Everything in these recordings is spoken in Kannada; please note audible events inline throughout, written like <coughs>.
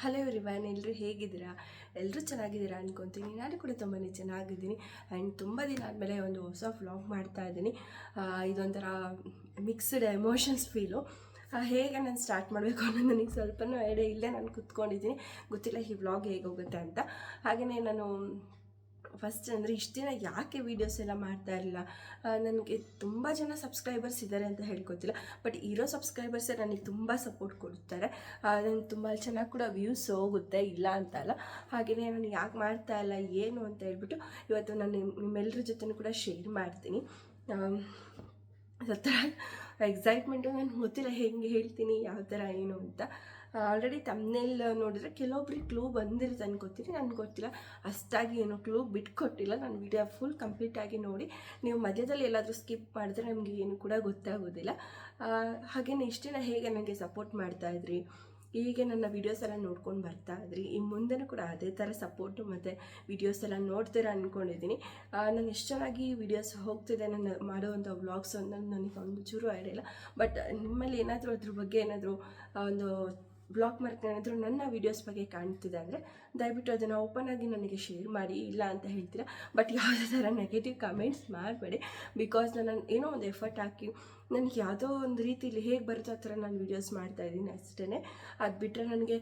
ಹಲೋ ರಿವಾನ್ ಎಲ್ಲರೂ ಹೇಗಿದ್ದೀರಾ? ಎಲ್ಲರೂ ಚೆನ್ನಾಗಿದ್ದೀರಾ ಅಂದ್ಕೊತೀನಿ ನಾನು ಕೂಡ ತುಂಬಾ ಚೆನ್ನಾಗಿದ್ದೀನಿ. ಆ್ಯಂಡ್ ತುಂಬ ದಿನ ಆದಮೇಲೆ ಒಂದು ಹೊಸ ವ್ಲಾಗ್ ಮಾಡ್ತಾ ಇದ್ದೀನಿ. ಇದೊಂಥರ ಮಿಕ್ಸ್ಡ್ ಎಮೋಷನ್ಸ್ ಫೀಲು. ಹೇಗೆ ನಾನು ಸ್ಟಾರ್ಟ್ ಮಾಡಬೇಕು ಅನ್ನೋದು ನನಗೆ ಸ್ವಲ್ಪನೂ ಐಡಿಯಾ ಇಲ್ಲೇ ನಾನು ಕುತ್ಕೊಂಡಿದ್ದೀನಿ. ಗೊತ್ತಿಲ್ಲ ಈ ವ್ಲಾಗ್ ಹೇಗೆ ಹೋಗುತ್ತೆ ಅಂತ. ಹಾಗೆಯೇ ನಾನು ಫಸ್ಟ್ ಅಂದರೆ ಇಷ್ಟು ದಿನ ಯಾಕೆ ವೀಡಿಯೋಸ್ ಎಲ್ಲ ಮಾಡ್ತಾ ಇರಲಿಲ್ಲ? ನನಗೆ ತುಂಬ ಜನ ಸಬ್ಸ್ಕ್ರೈಬರ್ಸ್ ಇದ್ದಾರೆ ಅಂತ ಹೇಳ್ಕೊತಿಲ್ಲ. ಬಟ್ ಇರೋ ಸಬ್ಸ್ಕ್ರೈಬರ್ಸೇ ನನಗೆ ತುಂಬ ಸಪೋರ್ಟ್ ಕೊಡ್ತಾರೆ. ನನಗೆ ತುಂಬ ಚೆನ್ನಾಗಿ ಕೂಡ ವ್ಯೂಸ್ ಹೋಗುತ್ತೆ, ಇಲ್ಲ ಅಂತ ಅಲ್ಲ. ಹಾಗೆಯೇ ನಾನು ಯಾಕೆ ಮಾಡ್ತಾ ಇಲ್ಲ, ಏನು ಅಂತ ಹೇಳ್ಬಿಟ್ಟು ಇವತ್ತು ನಾನು ನಿಮ್- ನಿಮ್ಮೆಲ್ಲರ ಜೊತೆನೂ ಕೂಡ ಶೇರ್ ಮಾಡ್ತೀನಿ. ಒಂಥರ ಎಕ್ಸೈಟ್ಮೆಂಟು ನಾನು ಗೊತ್ತಿಲ್ಲ ಹೆಂಗೆ ಹೇಳ್ತೀನಿ, ಯಾವ ಥರ ಏನು ಅಂತ. ಆಲ್ರೆಡಿ ತಮ್ಮನೇಲಿ ನೋಡಿದ್ರೆ ಕೆಲವೊಬ್ರಿಗೆ ಕ್ಲೂ ಬಂದಿರುತ್ತೆ ಅನ್ಕೋತೀನಿ. ನನಗೆ ಗೊತ್ತಿಲ್ಲ. ಅಷ್ಟಾಗಿ ಏನು ಕ್ಲೂ ಬಿಟ್ಕೊಟ್ಟಿಲ್ಲ. ನಾನು ವಿಡಿಯೋ ಫುಲ್ ಕಂಪ್ಲೀಟಾಗಿ ನೋಡಿ. ನೀವು ಮಧ್ಯದಲ್ಲಿ ಎಲ್ಲಾದರೂ ಸ್ಕಿಪ್ ಮಾಡಿದ್ರೆ ನಮಗೆ ಏನು ಕೂಡ ಗೊತ್ತಾಗೋದಿಲ್ಲ. ಹಾಗೆಯೇ ಇಷ್ಟಿನ ಹೇಗೆ ನನಗೆ ಸಪೋರ್ಟ್ ಮಾಡ್ತಾ ಇದ್ರಿ? ಹೀಗೆ ನನ್ನ ವೀಡಿಯೋಸ್ ಎಲ್ಲ ನೋಡ್ಕೊಂಡು ಬರ್ತಾ ಇದ್ರಿ. ಈ ಮುಂದೆನೂ ಕೂಡ ಅದೇ ಥರ ಸಪೋರ್ಟು ಮತ್ತು ವೀಡಿಯೋಸ್ ಎಲ್ಲ ನೋಡ್ತೀರ ಅಂದ್ಕೊಂಡಿದ್ದೀನಿ ನಾನು ಎಷ್ಟು ಚೆನ್ನಾಗಿ ವೀಡಿಯೋಸ್ ಹೋಗ್ತಿದೆ ನನ್ನ ಮಾಡುವಂಥ ವ್ಲಾಗ್ಸ್ ಅಂತ ನನಗೆ ಒಂದು ಚೂರು ಐಡಿಯಾ ಬಟ್ ನಿಮ್ಮಲ್ಲಿ ಏನಾದರೂ ಅದ್ರ ಬಗ್ಗೆ ಏನಾದರೂ ಒಂದು ಬ್ಲಾಗ್ ಮಾರ್ಕ್ ಏನಾದರೂ ನನ್ನ ವೀಡಿಯೋಸ್ ಬಗ್ಗೆ ಕಾಣ್ತಿದೆ ಅಂದರೆ ದಯವಿಟ್ಟು ಅದನ್ನು ಓಪನ್ ಆಗಿ ನನಗೆ ಶೇರ್ ಮಾಡಿ, ಇಲ್ಲ ಅಂತ ಹೇಳ್ತೀರಾ? ಬಟ್ ಯಾವುದೇ ಥರ ನೆಗೆಟಿವ್ ಕಮೆಂಟ್ಸ್ ಮಾಡಬೇಡಿ. ಬಿಕಾಸ್ ನಾನು ಏನೋ ಒಂದು ಎಫರ್ಟ್ ಹಾಕಿ, ನನಗೆ ಯಾವುದೋ ಒಂದು ರೀತಿಲಿ ಹೇಗೆ ಬರುತ್ತೋ ಆ ಥರ ನಾನು ವೀಡಿಯೋಸ್ ಮಾಡ್ತಾಯಿದ್ದೀನಿ ಅಷ್ಟೇ ಅದು ಬಿಟ್ಟರೆ ನನಗೆ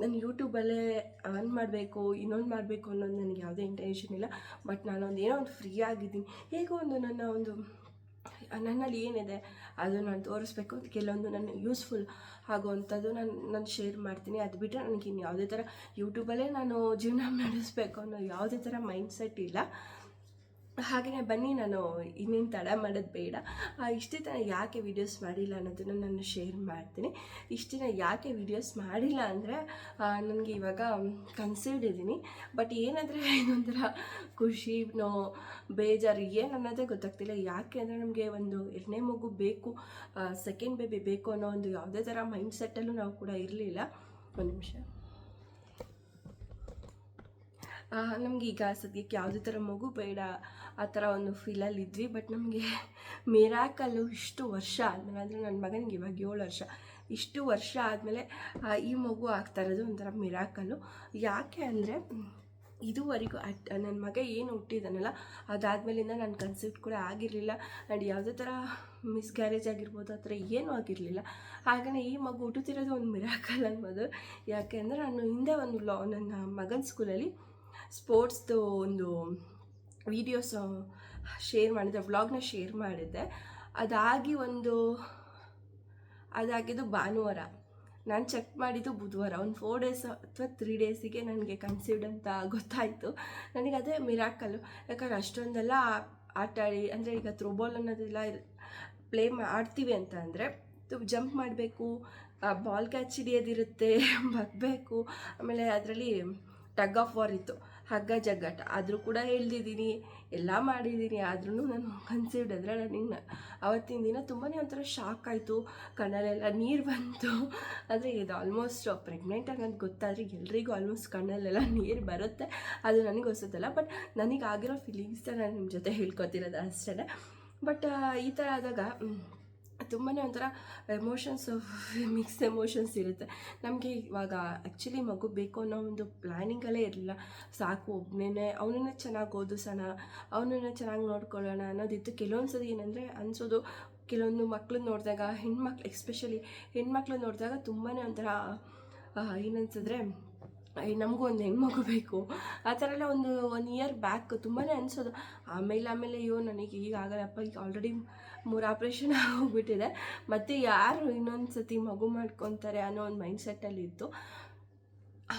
ನಾನು ಯೂಟ್ಯೂಬಲ್ಲೇ ಅರ್ನ್ ಮಾಡಬೇಕು, ಇನ್ನೊಂದು ಮಾಡಬೇಕು ಅನ್ನೋದು ನನಗೆ ಯಾವುದೇ ಇಂಟೆನ್ಷನ್ ಇಲ್ಲ. ಬಟ್ ನಾನೊಂದು ಏನೋ ಒಂದು ಫ್ರೀ ಆಗಿದ್ದೀನಿ. ಹೇಗೋ ಒಂದು ನನ್ನ ಒಂದು ನನ್ನಲ್ಲಿ ಏನಿದೆ, ಅದು ನಾನು ತೋರಿಸ್ಬೇಕು ಅಂತ ಕೆಲವೊಂದು ನನ್ನ ಯೂಸ್ಫುಲ್ ಆಗುವಂಥದ್ದು ನಾನು ನಾನು ಶೇರ್ ಮಾಡ್ತೀನಿ. ಅದು ಬಿಟ್ಟರೆ ನನಗೆ ಇನ್ನು ಯಾವುದೇ ಥರ ಯೂಟ್ಯೂಬಲ್ಲೇ ನಾನು ಜೀವನ <laughs> ನಡೆಸಬೇಕು ಅನ್ನೋ ಯಾವುದೇ ಥರ ಮೈಂಡ್ಸೆಟ್ ಇಲ್ಲ. ಹಾಗೆಯೇ ಬನ್ನಿ, ನಾನು ಇನ್ನೇನು ತಡ ಮಾಡೋದು ಬೇಡ. ಇಷ್ಟೇ ತನ ಯಾಕೆ ವೀಡಿಯೋಸ್ ಮಾಡಿಲ್ಲ ಅನ್ನೋದನ್ನು ನಾನು ಶೇರ್ ಮಾಡ್ತೀನಿ. ಇಷ್ಟಿನ ಯಾಕೆ ವೀಡಿಯೋಸ್ ಮಾಡಿಲ್ಲ ಅಂದರೆ ನನಗೆ ಇವಾಗ ಕನ್ಸೀವ್ಡ್ ಇದ್ದೀನಿ. ಬಟ್ ಏನಂದರೆ ಇದೊಂಥರ ಖುಷಿನೋ ಬೇಜಾರು ಏನು ಅನ್ನೋದೇ ಗೊತ್ತಾಗ್ತಿಲ್ಲ. ಯಾಕೆ ಅಂದರೆ ನಮಗೆ ಒಂದು ಎರಡನೇ ಮಗು ಬೇಕು ಸೆಕೆಂಡ್ ಬೇಬಿ ಬೇಕು ಅನ್ನೋ ಒಂದು ಯಾವುದೇ ಥರ ಮೈಂಡ್ ಸೆಟ್ಟಲ್ಲೂ ನಾವು ಕೂಡ ಇರಲಿಲ್ಲ. ಒಂದು ನಿಮಿಷ. ನಮಗೀಗ ಸದ್ಯಕ್ಕೆ ಯಾವುದೇ ಥರ ಮಗು ಬೇಡ ಆ ಥರ ಒಂದು ಫೀಲಲ್ಲಿ ಇದ್ವಿ. ಬಟ್ ನಮಗೆ ಮಿರಾಕಲ್ಲು ಇಷ್ಟು ವರ್ಷ ಆದಮೇಲೆ, ಅಂದರೆ ನನ್ನ ಮಗನಿಗೆ ಇವಾಗ ಏಳು ವರ್ಷ, ಇಷ್ಟು ವರ್ಷ ಆದಮೇಲೆ ಈ ಮಗು ಆಗ್ತಾ ಇರೋದು ಒಂಥರ ಮಿರಾಕಲ್ಲು. ಯಾಕೆ ಅಂದರೆ, ಇದುವರೆಗೂ ಅಟ್ ನನ್ನ ಮಗ ಏನು ಹುಟ್ಟಿದಾನಲ್ಲ, ಅದಾದಮೇಲಿಂದ ನಾನು ಕನ್ಸೆಪ್ಟ್ ಕೂಡ ಆಗಿರಲಿಲ್ಲ. ಆ್ಯಂಡ್ ಯಾವುದೇ ಥರ ಮಿಸ್ಗ್ಯಾರೇಜ್ ಆಗಿರ್ಬೋದು, ಆ ಥರ ಏನೂ ಆಗಿರಲಿಲ್ಲ. ಹಾಗೆಯೇ ಈ ಮಗು ಹುಟ್ಟುತ್ತಿರೋದು ಒಂದು ಮಿರಾಕಲ್ ಅನ್ಬೋದು. ಯಾಕೆ ಅಂದರೆ, ನಾನು ಹಿಂದೆ ಒಂದು ಲಾ, ನನ್ನ ಮಗನ ಸ್ಕೂಲಲ್ಲಿ ಸ್ಪೋರ್ಟ್ಸ್ದು ಒಂದು ವೀಡಿಯೋಸ್ ಶೇರ್ ಮಾಡಿದ್ದೆ ವ್ಲಾಗ್ನ ಶೇರ್ ಮಾಡಿದ್ದೆ ಅದಾಗಿ ಒಂದು, ಅದಾಗಿದ್ದು ಭಾನುವಾರ. ನಾನು ಚೆಕ್ ಮಾಡಿದ್ದು ಬುಧವಾರ. ಒಂದು ಫೋರ್ ಡೇಸ್ ಅಥವಾ ತ್ರೀ ಡೇಸಿಗೆ ನನಗೆ ಕನ್ಸೀವ್ಡ್ ಅಂತ ಗೊತ್ತಾಯಿತು. ನನಗೆ ಅದೇ ಮಿರಾಕಲ್ಲು ಯಾಕಂದ್ರೆ ಅಷ್ಟೊಂದೆಲ್ಲ ಆಟ ಆಡಿ, ಅಂದರೆ ಈಗ ಥ್ರೋಬಾಲ್ ಅನ್ನೋದೆಲ್ಲ ಪ್ಲೇ ಮಾ, ಆಡ್ತೀವಿ ಅಂತ ಅಂದರೆ ಜಂಪ್ ಮಾಡಬೇಕು ಬಾಲ್ ಕ್ಯಾಚ್ ಹಿಡಿಯೋದಿರುತ್ತೆ, <laughs> ಬಗ್ಬೇಕು. ಆಮೇಲೆ ಅದರಲ್ಲಿ ಟಗ್ ಆಫ್ ವಾರ್ ಇತ್ತು. ಹಗ್ಗ ಜಗ್ಗಾಟ. ಆದರೂ ಕೂಡ ಹೇಳ್ದಿದ್ದೀನಿ. ಎಲ್ಲ ಮಾಡಿದ್ದೀನಿ. ಆದ್ರೂ ನಾನು ಕನ್ಸೀವ್ಡ್ ಅಂದರೆ ನನಗೆ ಅವತ್ತಿನ ದಿನ ತುಂಬಾ ಒಂಥರ ಶಾಕ್ ಆಯಿತು. ಕಣ್ಣಲ್ಲೆಲ್ಲ ನೀರು ಬಂತು. ಆದರೆ ಇದು ಆಲ್ಮೋಸ್ಟ್ ಪ್ರೆಗ್ನೆಂಟ್ ಅನ್ನೋದು ಗೊತ್ತಾದರೆ ಎಲ್ರಿಗೂ ಆಲ್ಮೋಸ್ಟ್ ಕಣ್ಣಲ್ಲೆಲ್ಲ ನೀರು ಬರುತ್ತೆ. ಅದು ನನಗೆ ಹೊಸದಲ್ಲ ಬಟ್ ನನಗೆ ಆಗಿರೋ ಫೀಲಿಂಗ್ಸ್ನ ನಾನು ನಿಮ್ಮ ಜೊತೆ ಹೇಳ್ಕೊತಿರೋದು ಅಷ್ಟೇ ಬಟ್ ಈ ಥರ ಆದಾಗ ತುಂಬಾ ಒಂಥರ ಎಮೋಷನ್ಸ್ ಮಿಕ್ಸ್ ಎಮೋಷನ್ಸ್ ಇರುತ್ತೆ. ನಮಗೆ ಇವಾಗ ಆ್ಯಕ್ಚುಲಿ ಮಗು ಬೇಕು ಅನ್ನೋ ಒಂದು ಪ್ಲ್ಯಾನಿಂಗಲ್ಲೇ ಇರಲಿಲ್ಲ. ಸಾಕು ಒಬ್ಬನೇ ಅವನನ್ನ ಚೆನ್ನಾಗಿ ಓದಿಸೋಣ, ಅವನನ್ನ ಚೆನ್ನಾಗಿ ನೋಡ್ಕೊಳ್ಳೋಣ ಅನ್ನೋದಿತ್ತು. ಕೆಲವೊಂದು ಸರಿ ಏನಂದರೆ ಅನಿಸೋದು, ಕೆಲವೊಂದು ಮಕ್ಕಳು ನೋಡಿದಾಗ ಹೆಣ್ಮಕ್ಳು ಎಕ್ಸ್ಪೆಷಲಿ ಹೆಣ್ಮಕ್ಳು ನೋಡಿದಾಗ ತುಂಬಾ ಒಂಥರ ಏನನ್ಸಿದ್ರೆ ನಮಗೂ ಒಂದು ಹೆಣ್ಮಗು ಬೇಕು. ಆ ಥರ ಎಲ್ಲ ಒಂದು ಒನ್ ಇಯರ್ ಬ್ಯಾಕ್ ತುಂಬಾ ಅನಿಸೋದು. ಆಮೇಲೆ ಆಮೇಲೆ ಅಯ್ಯೋ, ನನಗೆ ಈಗ ಆಗಲ್ಲಪ್ಪ, ಈಗ ಆಲ್ರೆಡಿ ಮೂರು ಆಪ್ರೇಷನ್ <laughs> ಆಗೋಗ್ಬಿಟ್ಟಿದೆ. ಮತ್ತು ಯಾರು ಇನ್ನೊಂದು ಸತಿ ಮಗು ಮಾಡ್ಕೊತಾರೆ ಅನ್ನೋ ಒಂದು ಮೈಂಡ್ ಸೆಟ್ಟಲ್ಲಿ ಇತ್ತು.